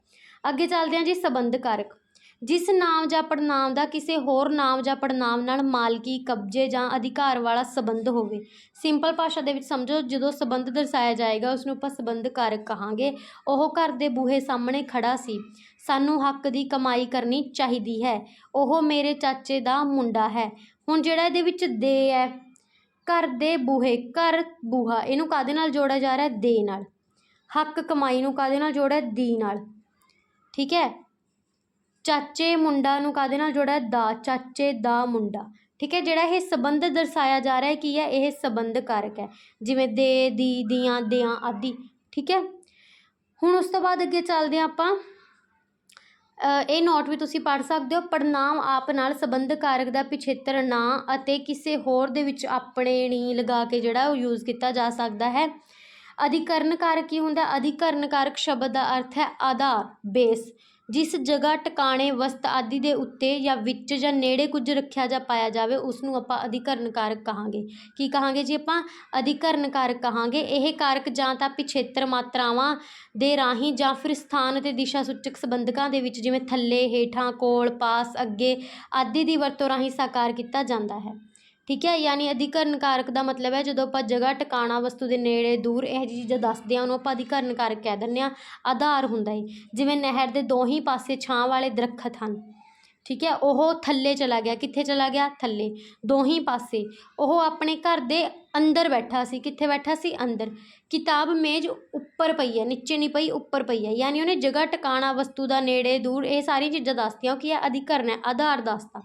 ਅੱਗੇ ਚੱਲਦੇ ਹਾਂ ਜੀ ਸੰਬੰਧ ਕਾਰਕ। ਜਿਸ ਨਾਮ ਜਾਂ ਪੜਨਾਮ ਦਾ ਕਿਸੇ ਹੋਰ ਨਾਮ ਜਾਂ ਪੜਨਾਮ ਨਾਲ ਮਾਲਕੀ, ਕਬਜ਼ੇ ਜਾਂ ਅਧਿਕਾਰ ਵਾਲਾ ਸੰਬੰਧ ਹੋਵੇ। ਸਿੰਪਲ ਭਾਸ਼ਾ ਦੇ ਵਿੱਚ ਸਮਝੋ, ਜਦੋਂ ਸੰਬੰਧ ਦਰਸਾਇਆ ਜਾਏਗਾ ਉਸ ਨੂੰ ਆਪਾਂ ਸੰਬੰਧ ਕਾਰਕ ਕਹਾਂਗੇ। ਉਹ ਘਰ ਦੇ ਬੂਹੇ ਸਾਹਮਣੇ ਖੜਾ ਸੀ। ਸਾਨੂੰ ਹੱਕ ਦੀ ਕਮਾਈ ਕਰਨੀ ਚਾਹੀਦੀ ਹੈ। ਉਹ ਮੇਰੇ ਚਾਚੇ ਦਾ ਮੁੰਡਾ ਹੈ। ਹੁਣ ਜਿਹੜਾ ਇਹਦੇ ਵਿੱਚ ਦੇ ਹੈ, ਘਰ ਦੇ ਬੂਹੇ, ਘਰ ਬੂਹਾ, ਇਹਨੂੰ ਕਾਦੇ ਨਾਲ ਜੋੜਿਆ ਜਾ ਰਿਹਾ? ਦੇ ਨਾਲ। ਹੱਕ ਕਮਾਈ ਨੂੰ ਕਾਦੇ ਨਾਲ ਜੋੜਿਆ? ਦੀ ਨਾਲ। ਠੀਕ ਹੈ? ਚਾਚੇ ਮੁੰਡਾ ਨੂੰ ਕਾਹਦੇ ਨਾਲ ਜੋੜਿਆ? ਦਾ, ਚਾਚੇ ਦਾ ਮੁੰਡਾ। ਠੀਕ ਹੈ, ਜਿਹੜਾ ਇਹ ਸੰਬੰਧ ਦਰਸਾਇਆ ਜਾ ਰਿਹਾ ਹੈ, ਕੀ ਹੈ? ਇਹ ਸੰਬੰਧ ਕਾਰਕ ਹੈ। ਜਿਵੇਂ ਦੇ, ਦੀ, ਦੀਆਂ, ਦਿਆਂ ਆਦਿ। ਠੀਕ ਹੈ? ਹੁਣ ਉਸ ਤੋਂ ਬਾਅਦ ਅੱਗੇ ਚੱਲਦੇ ਹਾਂ ਆਪਾਂ। ਇਹ ਨੋਟ ਵੀ ਤੁਸੀਂ ਪੜ੍ਹ ਸਕਦੇ ਹੋ। ਪੜਨਾਮ ਆਪ ਨਾਲ ਸੰਬੰਧ ਕਾਰਕ ਦਾ ਪਿਛੇਤਰ ਨਾਂ ਅਤੇ ਕਿਸੇ ਹੋਰ ਦੇ ਵਿੱਚ ਆਪਣੇ ਣੀ ਲਗਾ ਕੇ ਜਿਹੜਾ ਉਹ ਯੂਜ਼ ਕੀਤਾ ਜਾ ਸਕਦਾ ਹੈ। ਅਧਿਕਰਨ ਕਾਰਕ ਕੀ ਹੁੰਦਾ? ਅਧਿਕਰਨ ਕਾਰਕ ਸ਼ਬਦ ਦਾ ਅਰਥ ਹੈ ਆਧਾਰ ਬੇਸ ਜਿਸ ਜਗ੍ਹਾ ਟਿਕਾਣੇ, ਵਸਤ ਆਦਿ ਦੇ ਉੱਤੇ ਜਾਂ ਵਿੱਚ ਜਾਂ ਨੇੜੇ ਕੁਝ ਰੱਖਿਆ ਜਾਂ ਪਾਇਆ ਜਾਵੇ ਉਸ ਨੂੰ ਆਪਾਂ ਅਧਿਕਰਨ ਕਾਰਕ ਕਹਾਂਗੇ। ਕੀ ਕਹਾਂਗੇ ਜੀ ਆਪਾਂ? ਅਧਿਕਰਨ ਕਾਰਕ ਕਹਾਂਗੇ। ਇਹ ਕਾਰਕ ਜਾਂ ਤਾਂ ਪਿਛੇਤਰ ਮਾਤਰਾਵਾਂ ਦੇ ਰਾਹੀਂ ਜਾਂ ਫਿਰ ਸਥਾਨ ਅਤੇ ਦਿਸ਼ਾ ਸੂਚਕ ਸੰਬੰਧਕਾਂ ਦੇ ਵਿੱਚ ਜਿਵੇਂ ਥੱਲੇ, ਹੇਠਾਂ, ਕੋਲ, ਪਾਸ, ਅੱਗੇ ਆਦਿ ਦੀ ਵਰਤੋਂ ਰਾਹੀਂ ਸਾਕਾਰ ਕੀਤਾ ਜਾਂਦਾ ਹੈ। ਠੀਕ ਹੈ, ਯਾਨੀ ਅਧਿਕਰਨ ਕਾਰਕ ਦਾ ਮਤਲਬ ਹੈ, ਜਦੋਂ ਆਪਾਂ ਜਗ੍ਹਾ ਟਿਕਾਣਾ ਵਸਤੂ ਦੇ ਨੇੜੇ, ਦੂਰ ਇਹੋ ਜਿਹੀ ਚੀਜ਼ਾਂ ਦੱਸਦੇ ਹਾਂ, ਉਹਨੂੰ ਆਪਾਂ ਅਧਿਕਰਨ ਕਾਰਕ ਕਹਿ ਦਿੰਦੇ ਹਾਂ, ਆਧਾਰ ਹੁੰਦਾ ਹੈ। ਜਿਵੇਂ ਨਹਿਰ ਦੇ ਦੋ ਪਾਸੇ ਛਾਂ ਵਾਲੇ ਦਰੱਖਤ ਹਨ, ਠੀਕ ਹੈ, ਉਹ ਥੱਲੇ ਚਲਾ ਗਿਆ, ਕਿੱਥੇ ਚਲਾ ਗਿਆ? ਥੱਲੇ, ਦੋਹੀਂ ਪਾਸੇ। ਉਹ ਆਪਣੇ ਘਰ ਦੇ ਅੰਦਰ ਬੈਠਾ ਸੀ, ਕਿੱਥੇ ਬੈਠਾ ਸੀ? ਅੰਦਰ। ਕਿਤਾਬ ਮੇਜ਼ ਉੱਪਰ ਪਈ ਹੈ, ਨੀਚੇ ਨਹੀਂ ਪਈ, ਉੱਪਰ ਪਈ ਹੈ। ਯਾਨੀ ਉਹਨੇ ਜਗ੍ਹਾ ਟਿਕਾਣਾ ਵਸਤੂ ਦਾ ਨੇੜੇ, ਦੂਰ ਇਹ ਸਾਰੀਆਂ ਚੀਜ਼ਾਂ ਦੱਸਦੀਆਂ ਕਿ ਇਹ ਅਧਿਕਰਨ ਹੈ, ਆਧਾਰ ਦੱਸਦਾ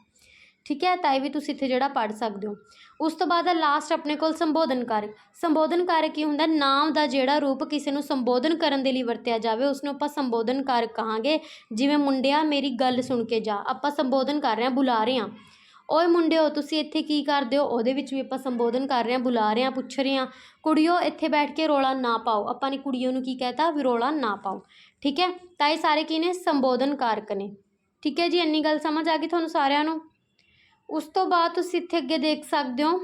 ਠੀਕ ਹੈ, ਤਾਂ ਇਹ ਵੀ ਤੁਸੀਂ ਇੱਥੇ ਜਿਹੜਾ ਪੜ੍ਹ ਸਕਦੇ ਹੋ। ਉਸ ਤੋਂ ਬਾਅਦ ਲਾਸਟ ਆਪਣੇ ਕੋਲ ਸੰਬੋਧਨ ਕਾਰਕ ਸੰਬੋਧਨ ਕਾਰਕ ਕੀ ਹੁੰਦਾ? ਨਾਮ ਦਾ ਜਿਹੜਾ ਰੂਪ ਕਿਸੇ ਨੂੰ ਸੰਬੋਧਨ ਕਰਨ ਦੇ ਲਈ ਵਰਤਿਆ ਜਾਵੇ ਉਸ ਨੂੰ ਆਪਾਂ ਸੰਬੋਧਨ ਕਾਰਕ ਕਹਾਂਗੇ। ਜਿਵੇਂ ਮੁੰਡਿਆ, ਮੇਰੀ ਗੱਲ ਸੁਣ ਕੇ ਜਾ। ਆਪਾਂ ਸੰਬੋਧਨ ਕਰ ਰਹੇ ਹਾਂ, ਬੁਲਾ ਰਹੇ ਹਾਂ। ਓਏ ਮੁੰਡਿਓ, ਤੁਸੀਂ ਇੱਥੇ ਕੀ ਕਰਦੇ ਹੋ? ਉਹਦੇ ਵਿੱਚ ਵੀ ਆਪਾਂ ਸੰਬੋਧਨ ਕਰ ਰਹੇ ਹਾਂ, ਬੁਲਾ ਰਹੇ ਹਾਂ, ਪੁੱਛ ਰਹੇ ਹਾਂ। ਕੁੜੀਓ, ਇੱਥੇ ਬੈਠ ਕੇ ਰੋਲਾ ਨਾ ਪਾਓ। ਆਪਾਂ ਨੇ ਕੁੜੀਓ ਨੂੰ ਕੀ ਕਹਿਤਾ? ਵੀ ਰੋਲਾ ਨਾ ਪਾਓ। ਠੀਕ ਹੈ? ਤਾਂ ਇਹ ਸਾਰੇ ਕੀ ਨੇ? ਸੰਬੋਧਨ ਕਾਰਕ ਨੇ। ਠੀਕ ਹੈ ਜੀ? ਇੰਨੀ ਗੱਲ ਸਮਝ ਆ ਗਈ ਤੁਹਾਨੂੰ ਸਾਰਿਆਂ ਨੂੰ? ਉਸ ਤੋਂ ਬਾਅਦ ਤੁਸੀਂ ਇੱਥੇ ਅੱਗੇ ਦੇਖ ਸਕਦੇ ਹੋ।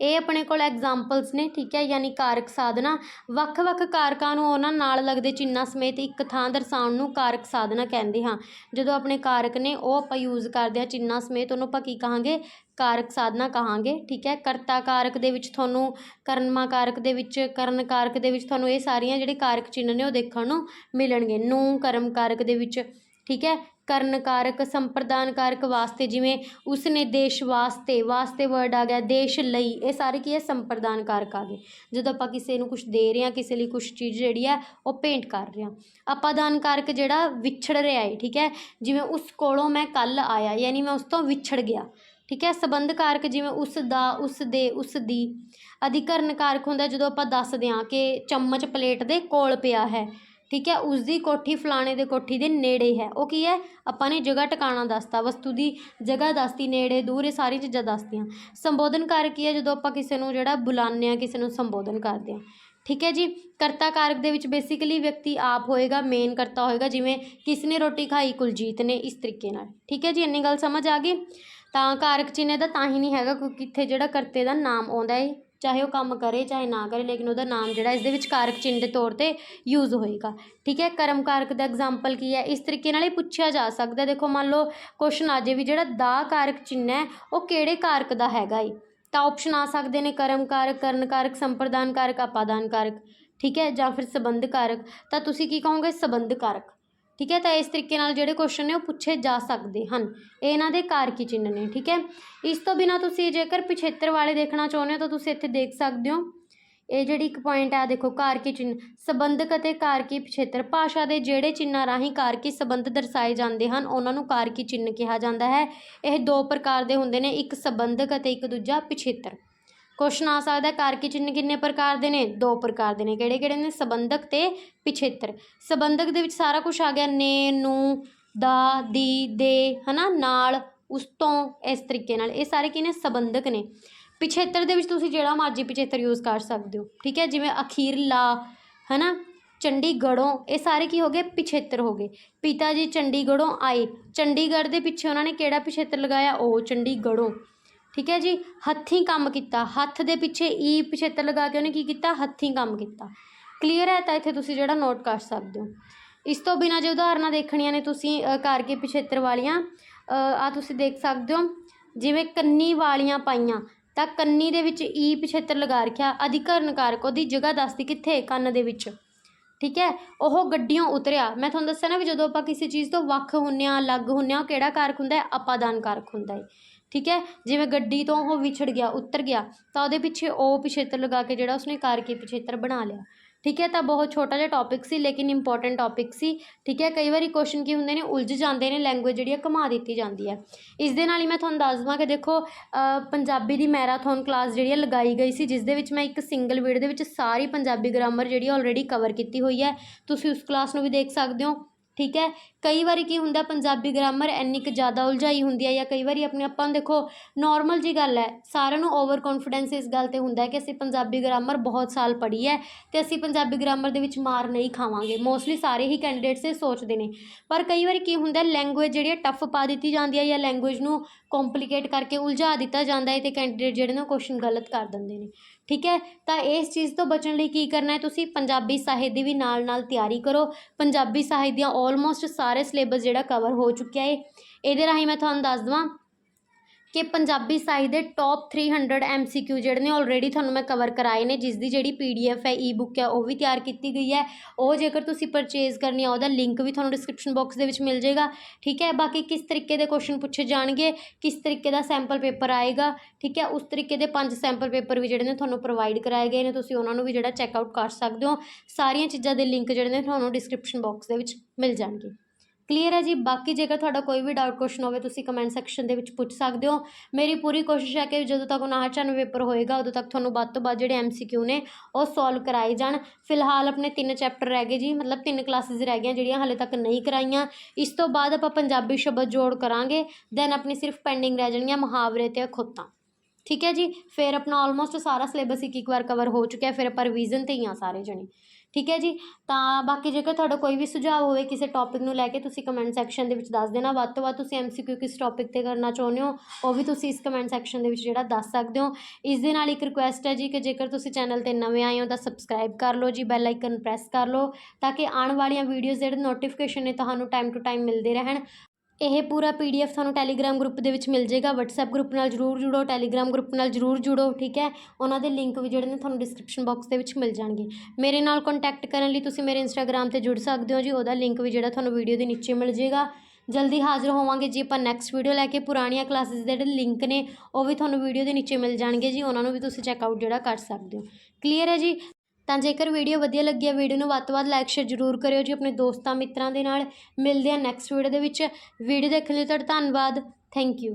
ਇਹ ਆਪਣੇ ਕੋਲ ਐਗਜ਼ਾਮਪਲਸ ਨੇ, ਠੀਕ ਹੈ, ਯਾਨੀ ਕਾਰਕ ਸਾਧਨਾ। ਵੱਖ-ਵੱਖ ਕਾਰਕਾਂ ਨੂੰ ਉਹਨਾਂ ਨਾਲ ਲੱਗਦੇ ਚਿੰਨਾਂ ਸਮੇਤ ਇੱਕ ਥਾਂ ਦਰਸਾਉਣ ਨੂੰ ਕਾਰਕ ਸਾਧਨਾ ਕਹਿੰਦੇ ਹਾਂ। ਜਦੋਂ ਆਪਣੇ ਕਾਰਕ ਨੇ ਉਹ ਆਪਾਂ ਯੂਜ਼ ਕਰਦੇ ਹਾਂ ਚਿੰਨ੍ਹਾਂ ਸਮੇਤ, ਉਹਨੂੰ ਆਪਾਂ ਕੀ ਕਹਾਂਗੇ? ਕਾਰਕ ਸਾਧਨਾ ਕਹਾਂਗੇ, ਠੀਕ ਹੈ। ਕਰਤਾ ਕਾਰਕ ਦੇ ਵਿੱਚ ਤੁਹਾਨੂੰ ਕਰਮਾ ਕਾਰਕ ਦੇ ਵਿੱਚ, ਕਰਨ ਕਾਰਕ ਦੇ ਵਿੱਚ ਤੁਹਾਨੂੰ ਇਹ ਸਾਰੀਆਂ ਜਿਹੜੇ ਕਾਰਕ ਚਿੰਨ੍ਹ ਨੇ ਉਹ ਦੇਖਣ ਨੂੰ ਮਿਲਣਗੇ। ਨੂੰ, ਕਰਮ ਕਾਰਕ ਦੇ ਵਿੱਚ ਠੀਕ ਹੈ? ਕਰਨ ਕਾਰਕ ਸੰਪਰਦਾਨ ਕਾਰਕ ਵਾਸਤੇ ਜਿਵੇਂ ਉਸ ਨੇ ਦੇਸ਼ ਵਾਸਤੇ ਵਾਸਤੇ ਵਰਡ ਆ ਗਿਆ, ਦੇਸ਼ ਲਈ, ਇਹ ਸਾਰੇ ਕੀ ਹੈ? ਸੰਪਰਦਾਨ ਕਾਰਕ ਆ ਗਏ। ਜਦੋਂ ਆਪਾਂ ਕਿਸੇ ਨੂੰ ਕੁਝ ਦੇ ਰਹੇ ਹਾਂ, ਕਿਸੇ ਲਈ ਕੁਝ ਚੀਜ਼ ਜਿਹੜੀ ਹੈ, ਉਹ ਪੇਂਟ ਕਰ ਰਹੇ ਹਾਂ। ਆਪਾਦਾਨ ਕਾਰਕ ਜਿਹੜਾ ਵਿਛੜ ਰਿਹਾ ਹੈ, ਠੀਕ ਹੈ? ਜਿਵੇਂ ਉਸ ਕੋਲੋਂ ਮੈਂ ਕੱਲ ਆਇਆ, ਯਾਨੀ ਮੈਂ ਉਸ ਤੋਂ ਵਿਛੜ ਗਿਆ, ਠੀਕ ਹੈ? ਸੰਬੰਧ ਕਾਰਕ ਜਿਵੇਂ ਉਸ ਦਾ, ਉਸ ਦੇ, ਉਸ ਦੀ। ਅਧਿਕਰਨ ਕਾਰਕ ਹੁੰਦਾ ਜਦੋਂ ਆਪਾਂ ਦੱਸਦੇ ਹਾਂ ਕਿ ਚਮਚ ਪਲੇਟ ਦੇ ਕੋਲ ਪਿਆ ਹੈ। ਠੀਕ ਹੈ ਉਸ ਦੀ ਕੋਠੀ ਫਲਾਣੇ ਦੇ ਕੋਠੀ ਦੇ ਨੇੜੇ ਹੈ। ਉਹ ਕੀ ਹੈ? ਆਪਾਂ ਨੇ ਜਗ੍ਹਾ ਟਿਕਾਣਾ ਦੱਸਤਾ, ਵਸਤੂ ਦੀ ਜਗ੍ਹਾ ਦੱਸਤੀ, ਨੇੜੇ, ਦੂਰ, ਇਹ ਸਾਰੀ ਚੀਜ਼ਾਂ ਦੱਸਤੀਆਂ। ਸੰਬੋਧਨ ਕਾਰਕ ਕੀ ਹੈ? ਜਦੋਂ ਆਪਾਂ ਕਿਸੇ ਨੂੰ ਜਿਹੜਾ ਬੁਲਾਉਂਦੇ ਆ ਕਿਸੇ ਨੂੰ ਸੰਬੋਧਨ ਕਰਦੇ ਆ ਠੀਕ ਹੈ ਜੀ? ਕਰਤਾ ਕਾਰਕ ਦੇ ਵਿੱਚ ਬੇਸਿਕਲੀ ਵਿਅਕਤੀ ਆਪ ਹੋਏਗਾ ਮੇਨ ਕਰਤਾ ਹੋਏਗਾ, ਜਿਵੇਂ ਕਿਸ ਨੇ ਰੋਟੀ ਖਾਈ? ਕੁਲਜੀਤ ਨੇ, ਇਸ ਤਰੀਕੇ ਨਾਲ। ਠੀਕ ਹੈ ਜੀ? ਇੰਨੀ ਗੱਲ ਸਮਝ ਆ ਗਈ? ਤਾਂ ਕਾਰਕ ਚਿੰਨ੍ਹ ਦਾ ਤਾਂ ਹੀ ਨਹੀਂ ਹੈਗਾ, ਕਿਉਂਕਿ ਇੱਥੇ ਜਿਹੜਾ ਕਰਤੇ ਦਾ ਨਾਮ ਆਉਂਦਾ ਹੈ ਚਾਹੇ ਉਹ ਕੰਮ ਕਰੇ, ਚਾਹੇ ਨਾ ਕਰੇ, ਲੇਕਿਨ ਉਹਦਾ ਨਾਮ ਜਿਹੜਾ ਇਸ ਦੇ ਵਿੱਚ ਕਾਰਕ ਚਿੰਨ੍ਹ ਦੇ ਤੌਰ ਤੇ ਯੂਜ਼ ਹੋਏਗਾ। ਠੀਕ ਹੈ? ਕਰਮ ਕਾਰਕ ਦਾ ਐਗਜ਼ਾਮਪਲ ਕੀ ਹੈ? ਇਸ ਤਰੀਕੇ ਨਾਲ ਇਹ ਪੁੱਛਿਆ ਜਾ ਸਕਦਾ ਦੇਖੋ, ਮੰਨ ਲਓ ਕੁਐਸਚਨ ਆ ਜੇ ਵੀ ਜਿਹੜਾ ਦਾ ਕਾਰਕ ਚਿੰਨ੍ਹ ਹੈ, ਉਹ ਕਿਹੜੇ ਕਾਰਕ ਦਾ ਹੈਗਾ ਏ? ਤਾਂ ਆਪਸ਼ਨ ਆ ਸਕਦੇ ਨੇ ਕਰਮ ਕਾਰਕ ਕਰਨ ਕਾਰਕ ਸੰਪਰਦਾਨ ਕਾਰਕ ਆਪਾਦਾਨ ਕਾਰਕ ਠੀਕ ਹੈ? ਜਾਂ ਫਿਰ ਸੰਬੰਧ ਕਾਰਕ ਤਾਂ ਤੁਸੀਂ ਕੀ ਕਹੋਗੇ? ਸੰਬੰਧ ਕਾਰਕ ਠੀਕ ਹੈ, ਤਾਂ ਇਸ ਤਰੀਕੇ ਨਾਲ ਜਿਹੜੇ ਕੁਐਸਚਨ ਨੇ ਉਹ ਪੁੱਛੇ ਜਾ ਸਕਦੇ ਹਨ। ਇਹ ਇਹਨਾਂ ਦੇ ਕਾਰਕੀ ਚਿੰਨ੍ਹ ਨੇ, ਠੀਕ ਹੈ? ਇਸ ਤੋਂ ਬਿਨਾ ਤੁਸੀਂ ਜੇਕਰ ਪਿਛੇਤਰ ਵਾਲੇ ਦੇਖਣਾ ਚਾਹੁੰਦੇ ਹੋ ਤਾਂ ਤੁਸੀਂ ਇੱਥੇ ਦੇਖ ਸਕਦੇ ਹੋ। ਇਹ ਜਿਹੜੀ ਇੱਕ ਪੁਆਇੰਟ ਆ ਦੇਖੋ ਕਾਰਕੀ ਚਿੰਨ੍ਹ, ਸੰਬੰਧਕ ਅਤੇ ਕਾਰਕੀ ਪਿਛੇਤਰ ਭਾਸ਼ਾ ਦੇ ਜਿਹੜੇ ਚਿੰਨਾਂ ਰਾਹੀਂ ਕਾਰਕੀ ਸੰਬੰਧ ਦਰਸਾਏ ਜਾਂਦੇ ਹਨ, ਉਹਨਾਂ ਨੂੰ ਕਾਰਕੀ ਚਿੰਨ੍ਹ ਕਿਹਾ ਜਾਂਦਾ ਹੈ। ਇਹ ਦੋ ਪ੍ਰਕਾਰ ਦੇ ਹੁੰਦੇ ਨੇ, ਇੱਕ ਸੰਬੰਧਕ ਅਤੇ ਇੱਕ ਦੂਜਾ ਪਿਛੇਤਰ। ਕੁਐਸਚਨ ਆ ਸਕਦਾ ਹੈ ਕਾਰਕੀ ਚਿੰਨ੍ਹ ਕਿੰਨੇ ਪ੍ਰਕਾਰ ਦੇ ਨੇ? ਦੋ ਪ੍ਰਕਾਰ ਦੇ ਨੇ। ਕਿਹੜੇ ਕਿਹੜੇ ਨੇ? ਸੰਬੰਧਕ ਤੇ ਪਿਛੇਤਰ। ਸੰਬੰਧਕ ਦੇ ਵਿੱਚ ਸਾਰਾ ਕੁਝ ਆ ਗਿਆ। ਨੇ, ਨੂੰ, ਦਾ, ਦੀ, ਦੇ, ਹਨਾ? ਨਾਲ, ਉਸ ਤੋਂ ਇਸ ਤਰੀਕੇ ਨਾਲ। ਇਹ ਸਾਰੇ ਕੀ ਨੇ ਸੰਬੰਧਕ ਨੇ। ਪਿਛੇਤਰ ਦੇ ਵਿੱਚ ਤੁਸੀਂ ਜਿਹੜਾ ਮਰਜ਼ੀ ਪਿਛੇਤਰ ਯੂਜ਼ ਕਰ ਸਕਦੇ ਹੋ। ਠੀਕ ਹੈ? ਜਿਵੇਂ ਅਖੀਰਲਾ ਹਨਾ? ਚੰਡੀਗੜ੍ਹੋਂ। ਇਹ ਸਾਰੇ ਕੀ ਹੋ ਗਏ? ਪਿਛੇਤਰ ਹੋ ਗਏ। ਪਿਤਾ ਜੀ ਚੰਡੀਗੜ੍ਹੋਂ ਆਏ। ਚੰਡੀਗੜ੍ਹ ਦੇ ਪਿੱਛੇ ਉਹਨਾਂ ਨੇ ਕਿਹੜਾ ਪਿਛੇਤਰ ਲਗਾਇਆ? ਉਹ ਚੰਡੀਗੜ੍ਹੋਂ। ਠੀਕ ਹੈ ਜੀ? ਹੱਥੀਂ ਕੰਮ ਕੀਤਾ। ਹੱਥ ਦੇ ਪਿੱਛੇ ਈ ਪਿਛੇਤਰ ਲਗਾ ਕੇ ਉਹਨੇ ਕੀ ਕੀਤਾ? ਹੱਥੀਂ ਕੰਮ ਕੀਤਾ। ਕਲੀਅਰ ਹੈ ਤਾਂ ਇੱਥੇ ਤੁਸੀਂ ਜਿਹੜਾ ਨੋਟ ਕਰ ਸਕਦੇ ਹੋ। ਇਸ ਤੋਂ ਬਿਨਾਂ ਜੇ ਉਦਾਹਰਨਾਂ ਦੇਖਣੀਆਂ ਨੇ ਤੁਸੀਂ ਕਰਕੇ ਪਿਛੇਤਰ ਵਾਲੀਆਂ ਆ ਤੁਸੀਂ ਦੇਖ ਸਕਦੇ ਹੋ। ਜਿਵੇਂ ਕੰਨੀ ਵਾਲੀਆਂ ਪਾਈਆਂ, ਤਾਂ ਕੰਨੀ ਦੇ ਵਿੱਚ ਈ ਪਿਛੇਤਰ ਲਗਾ ਰੱਖਿਆ। ਅਧਿਕਰਨ ਕਾਰਕ ਉਹਦੀ ਜਗ੍ਹਾ ਦੱਸਦੀ ਕਿੱਥੇ? ਕੰਨ ਦੇ ਵਿੱਚ। ਠੀਕ ਹੈ? ਉਹ ਗੱਡੀਆਂ ਉਤਰਿਆ। ਮੈਂ ਤੁਹਾਨੂੰ ਦੱਸਿਆ ਨਾ ਵੀ ਜਦੋਂ ਆਪਾਂ ਕਿਸੇ ਚੀਜ਼ ਤੋਂ ਵੱਖ ਹੁੰਨੇ ਆ, ਅਲੱਗ ਹੁੰਨੇ ਆ, ਉਹ ਕਿਹੜਾ ਕਾਰਕ ਹੁੰਦਾ ਹੈ? ਅਪਾਦਾਨ ਕਾਰਕ ਹੁੰਦਾ ਹੈ। ਠੀਕ ਹੈ? ਜਿਵੇਂ ਗੱਡੀ ਤੋਂ ਉਹ ਵਿਛੜ ਗਿਆ, ਉਤਰ ਗਿਆ, ਤਾਂ ਉਹਦੇ ਪਿੱਛੇ ਉਹ ਪਿਛੇਤਰ ਲਗਾ ਕੇ ਜਿਹੜਾ ਉਸਨੇ ਕਾਰਕੀ ਪਿਛੇਤਰ ਬਣਾ ਲਿਆ। ਠੀਕ ਹੈ? ਤਾਂ ਬਹੁਤ ਛੋਟਾ ਜਿਹਾ ਟੌਪਿਕ ਸੀ, ਲੇਕਿਨ ਇੰਪੋਰਟੈਂਟ ਟੌਪਿਕ ਸੀ। ਠੀਕ ਹੈ? ਕਈ ਵਾਰੀ ਕੁਐਸਚਨ ਕੀ ਹੁੰਦੇ ਨੇ? ਉਲਝ ਜਾਂਦੇ ਨੇ ਲੈਂਗੁਏਜ ਜਿਹੜੀ ਆ ਘੁਮਾ ਦਿੱਤੀ ਜਾਂਦੀ ਹੈ। ਇਸ ਦੇ ਨਾਲ ਹੀ ਮੈਂ ਤੁਹਾਨੂੰ ਦੱਸ ਦਵਾਂ ਕਿ ਦੇਖੋ ਪੰਜਾਬੀ ਦੀ ਮੈਰਾਥਨ ਕਲਾਸ ਜਿਹੜੀ ਆ ਲਗਾਈ ਗਈ ਸੀ, ਜਿਸ ਦੇ ਵਿੱਚ ਮੈਂ ਇੱਕ ਸਿੰਗਲ ਵੀਡੀਓ ਦੇ ਵਿੱਚ ਸਾਰੀ ਪੰਜਾਬੀ ਗ੍ਰਾਮਰ ਜਿਹੜੀ ਆਲਰੇਡੀ ਕਵਰ ਕੀਤੀ ਹੋਈ ਹੈ। ਤੁਸੀਂ ਉਸ ਕਲਾਸ ਨੂੰ ਵੀ ਦੇਖ ਸਕਦੇ ਹੋ। ਠੀਕ ਹੈ? ਕਈ ਵਾਰੀ ਕੀ ਹੁੰਦਾ, ਪੰਜਾਬੀ ਗ੍ਰਾਮਰ ਇੰਨੀ ਕੁ ਜ਼ਿਆਦਾ ਉਲਝਾਈ ਹੁੰਦੀ ਹੈ ਜਾਂ ਕਈ ਵਾਰੀ ਆਪਣੇ ਆਪਾਂ ਨੂੰ ਦੇਖੋ ਨੋਰਮਲ ਜਿਹੀ ਗੱਲ ਹੈ। ਸਾਰਿਆਂ ਨੂੰ ਓਵਰ ਕੌਨਫੀਡੈਂਸ ਇਸ ਗੱਲ ਤੇ ਹੁੰਦਾ ਕਿ ਅਸੀਂ ਪੰਜਾਬੀ ਗ੍ਰਾਮਰ ਬਹੁਤ ਸਾਲ ਪੜ੍ਹੀ ਹੈ ਅਤੇ ਅਸੀਂ ਪੰਜਾਬੀ ਗ੍ਰਾਮਰ ਦੇ ਵਿੱਚ ਮਾਰ ਨਹੀਂ ਖਾਵਾਂਗੇ। ਮੋਸਟਲੀ ਸਾਰੇ ਹੀ ਕੈਂਡੀਡੇਟਸ ਇਹ ਸੋਚਦੇ ਨੇ। ਪਰ ਕਈ ਵਾਰੀ ਕੀ ਹੁੰਦਾ ਲੈਂਗੁਏਜ ਜਿਹੜੀ ਹੈ ਟਫ ਪਾ ਦਿੱਤੀ ਜਾਂਦੀ ਹੈ ਜਾਂ ਲੈਂਗੁਏਜ ਨੂੰ ਕੋਂਪਲੀਕੇਟ ਕਰਕੇ ਉਲਝਾ ਦਿੱਤਾ ਜਾਂਦਾ ਹੈ ਅਤੇ ਕੈਂਡੀਡੇਟ ਜਿਹੜੇ ਨੇ ਉਹ ਕੁਸ਼ਚਨ ਗਲਤ ਕਰ ਦਿੰਦੇ ਨੇ। ਠੀਕ ਹੈ? ਤਾਂ ਇਸ ਚੀਜ਼ ਤੋਂ ਬਚਣ ਲਈ ਕੀ ਕਰਨਾ ਹੈ ਤੁਸੀਂ? ਪੰਜਾਬੀ ਸਾਹਿਤ ਦੀ ਵੀ ਨਾਲ ਨਾਲ ਤਿਆਰੀ ਕਰੋ। ਪੰਜਾਬੀ ਸਾਹਿਤ ਦੀਆਂ ਆਲਮੋਸਟ ਸਾਰੇ ਸਿਲੇਬਸ ਜਿਹੜਾ ਕਵਰ ਹੋ ਚੁੱਕਿਆ ਹੈ ਇਹਦੇ ਰਾਹੀਂ ਮੈਂ ਤੁਹਾਨੂੰ ਦੱਸ ਦਵਾਂ ਕਿ ਪੰਜਾਬੀ ਸਾਹਿਤ ਦੇ ਟੌਪ 300 ਐਮਸੀਕਿਊ ਜਿਹੜੇ ਨੇ ਆਲਰੇਡੀ ਤੁਹਾਨੂੰ ਮੈਂ ਕਵਰ ਕਰਾਏ ਨੇ ਜਿਸ ਦੀ ਜਿਹੜੀ ਪੀਡੀਐਫ ਹੈ ਈ-ਬੁੱਕ ਹੈ, ਉਹ ਵੀ ਤਿਆਰ ਕੀਤੀ ਗਈ ਹੈ। ਉਹ ਜੇਕਰ ਤੁਸੀਂ ਪਰਚੇਜ਼ ਕਰਨੀ ਆ, ਉਹਦਾ ਲਿੰਕ ਵੀ ਤੁਹਾਨੂੰ ਡਿਸਕ੍ਰਿਪਸ਼ਨ ਬਾਕਸ ਦੇ ਵਿੱਚ ਮਿਲ ਜਾਏਗਾ। ਠੀਕ ਹੈ, ਬਾਕੀ ਕਿਸ ਤਰੀਕੇ ਦੇ ਕੁਐਸਚਨ ਪੁੱਛੇ ਜਾਣਗੇ, ਕਿਸ ਤਰੀਕੇ ਦਾ ਸੈਂਪਲ ਪੇਪਰ ਆਏਗਾ, ਠੀਕ ਹੈ, ਉਸ ਤਰੀਕੇ ਦੇ ਪੰਜ ਸੈਂਪਲ ਪੇਪਰ ਵੀ ਜਿਹੜੇ ਨੇ ਤੁਹਾਨੂੰ ਪ੍ਰੋਵਾਈਡ ਕਰਾਏ ਗਏ ਨੇ, ਤੁਸੀਂ ਉਹਨਾਂ ਨੂੰ ਵੀ ਜਿਹੜਾ ਚੈੱਕ ਆਊਟ ਕਰ ਸਕਦੇ ਹੋ। ਸਾਰੀਆਂ ਚੀਜ਼ਾਂ ਦੇ ਲਿੰਕ ਜਿਹੜੇ ਨੇ ਤੁਹਾਨੂੰ ਡਿਸਕ੍ਰਿਪਸ਼ਨ ਬਾਕਸ ਦੇ ਵਿੱਚ ਮਿਲ ਜਾਣਗੇ। ਕਲੀਅਰ ਹੈ ਜੀ? ਬਾਕੀ ਜੇਕਰ ਤੁਹਾਡਾ ਕੋਈ ਵੀ ਡਾਊਟ ਕੁਐਸਚਨ ਹੋਵੇ, ਤੁਸੀਂ ਕਮੈਂਟ ਸੈਕਸ਼ਨ ਦੇ ਵਿੱਚ ਪੁੱਛ ਸਕਦੇ ਹੋ। ਮੇਰੀ ਪੂਰੀ ਕੋਸ਼ਿਸ਼ ਹੈ ਕਿ ਜਦੋਂ ਤੱਕ 59 ਪੇਪਰ ਹੋਏਗਾ, ਉਦੋਂ ਤੱਕ ਤੁਹਾਨੂੰ ਵੱਧ ਤੋਂ ਵੱਧ ਜਿਹੜੇ ਐਮਸੀਕਿਊ ਨੇ, ਉਹ ਸੋਲਵ ਕਰਾਏ ਜਾਣ। ਫਿਲਹਾਲ ਆਪਣੇ ਤਿੰਨ ਚੈਪਟਰ ਰਹਿ ਗਏ ਜੀ, ਮਤਲਬ ਤਿੰਨ ਕਲਾਸਿਸ ਰਹਿ ਗਈਆਂ ਜਿਹੜੀਆਂ ਹਾਲੇ ਤੱਕ ਨਹੀਂ ਕਰਾਈਆਂ। ਇਸ ਤੋਂ ਬਾਅਦ ਆਪਾਂ ਪੰਜਾਬੀ ਸ਼ਬਦ ਜੋੜ ਕਰਾਂਗੇ ਦੈਨ ਆਪਣੀ ਸਿਰਫ ਪੈਂਡਿੰਗ ਰਹਿ ਜਾਣਗੀਆਂ ਮੁਹਾਵਰੇ ਤੇ ਖੁੱਤਾਂ। ਠੀਕ ਹੈ ਜੀ? ਫਿਰ ਆਪਣਾ ਆਲਮੋਸਟ ਸਾਰਾ ਸਿਲੇਬਸ ਇੱਕ ਇੱਕ ਵਾਰ ਕਵਰ ਹੋ ਚੁੱਕਿਆ, ਫਿਰ ਆਪਾਂ ਰਿਵੀਜ਼ਨ ਤੇ ਹੀ ਆ ਸਾਰੇ ਜਣੇ। ਠੀਕ ਹੈ ਜੀ? ਤਾਂ ਬਾਕੀ ਜੇਕਰ ਤੁਹਾਡਾ ਕੋਈ ਵੀ ਸੁਝਾਅ ਹੋਵੇ ਕਿਸੇ ਟੌਪਿਕ ਨੂੰ ਲੈ ਕੇ, ਤੁਸੀਂ ਕਮੈਂਟ ਸੈਕਸ਼ਨ ਦੇ ਵਿੱਚ ਦੱਸ ਦੇਣਾ। ਵੱਧ ਤੋਂ ਵੱਧ ਤੁਸੀਂ ਐਮਸੀਕਿਊ ਕਿਸ ਟੌਪਿਕ ਤੇ ਕਰਨਾ ਚਾਹੁੰਦੇ ਹੋ, ਉਹ ਵੀ ਤੁਸੀਂ ਇਸ ਕਮੈਂਟ ਸੈਕਸ਼ਨ ਦੇ ਵਿੱਚ ਜਿਹੜਾ ਦੱਸ ਸਕਦੇ ਹੋ। ਇਸ ਦੇ ਨਾਲ ਇੱਕ ਰਿਕੁਐਸਟ ਹੈ ਜੀ ਕਿ ਜੇਕਰ ਤੁਸੀਂ ਚੈਨਲ ਤੇ ਨਵੇਂ ਆਏ ਹੋ ਤਾਂ ਸਬਸਕ੍ਰਾਈਬ ਕਰ ਲਓ ਜੀ ਬੈਲ ਆਈਕਨ ਪ੍ਰੈਸ ਕਰ ਲਓ, ਤਾਂ ਕਿ ਆਉਣ ਵਾਲੀਆਂ ਵੀਡੀਓਜ਼ ਜਿਹੜੇ ਨੋਟੀਫਿਕੇਸ਼ਨ ਨੇ, ਤੁਹਾਨੂੰ ਟਾਈਮ ਟੂ ਟਾਈਮ ਮਿਲਦੇ ਰਹਿਣ। ਇਹ ਪੂਰਾ ਪੀ ਡੀ ਪੀਡੀਐਫ ਤੁਹਾਨੂੰ ਟੈਲੀਗ੍ਰਾਮ ਗਰੁੱਪ ਦੇ ਵਿੱਚ ਮਿਲ ਜਾਏਗਾ। ਵਟਸਐਪ ਗਰੁੱਪ ਨਾਲ ਜਰੂਰ ਜੁੜੋ ਟੈਲੀਗ੍ਰਾਮ ਗਰੁੱਪ ਨਾਲ ਜਰੂਰ ਜੁੜੋ, ਠੀਕ ਹੈ? ਉਹਨਾਂ ਦੇ ਲਿੰਕ ਵੀ ਜਿਹੜੇ ਨੇ ਤੁਹਾਨੂੰ ਡਿਸਕ੍ਰਿਪਸ਼ਨ ਬਾਕਸ ਦੇ ਵਿੱਚ ਮਿਲ ਜਾਣਗੇ। ਮੇਰੇ ਨਾਲ ਕੰਟੈਕਟ ਕਰਨ ਲਈ ਤੁਸੀਂ ਮੇਰੇ ਇੰਸਟਾਗ੍ਰਾਮ ਤੇ ਜੁੜ ਸਕਦੇ ਹੋ ਜੀ। ਉਹਦਾ ਲਿੰਕ ਵੀ ਜਿਹੜਾ ਤੁਹਾਨੂੰ ਵੀਡੀਓ ਦੇ ਨੀਚੇ ਮਿਲ ਜਾਏਗਾ। ਜਲਦੀ ਹਾਜ਼ਰ ਹੋਵਾਂਗੇ ਜੀ ਆਪਾਂ ਨੈਕਸਟ ਵੀਡੀਓ ਲੈ ਕੇ। ਪੁਰਾਣੀਆਂ ਕਲਾਸਿਸ ਦੇ ਜਿਹੜੇ ਲਿੰਕ ਨੇ, ਉਹ ਵੀ ਤੁਹਾਨੂੰ ਵੀਡੀਓ ਦੇ ਨੀਚੇ ਮਿਲ ਜਾਣਗੇ ਜੀ। ਉਹਨਾਂ ਨੂੰ ਵੀ ਤੁਸੀਂ ਚੈੱਕ ਆਊਟ ਜਿਹੜਾ ਕਰ ਸਕਦੇ ਹੋ। ਕਲੀਅਰ ਹੈ ਜੀ? ਤਾਂ ਜੇਕਰ ਵੀਡੀਓ ਵਧੀਆ ਲੱਗੀ ਹੈ, ਵੀਡੀਓ ਨੂੰ ਵੱਧ ਤੋਂ ਵੱਧ ਲਾਈਕ ਸ਼ੇਅਰ ਜ਼ਰੂਰ ਕਰਿਓ ਜੀ ਆਪਣੇ ਦੋਸਤਾਂ ਮਿੱਤਰਾਂ ਦੇ ਨਾਲ। ਮਿਲਦੇ ਆ ਨੈਕਸਟ ਵੀਡੀਓ ਦੇ ਵਿੱਚ। ਵੀਡੀਓ ਦੇਖਣ ਲਈ ਤੁਹਾਡਾ ਧੰਨਵਾਦ। Thank you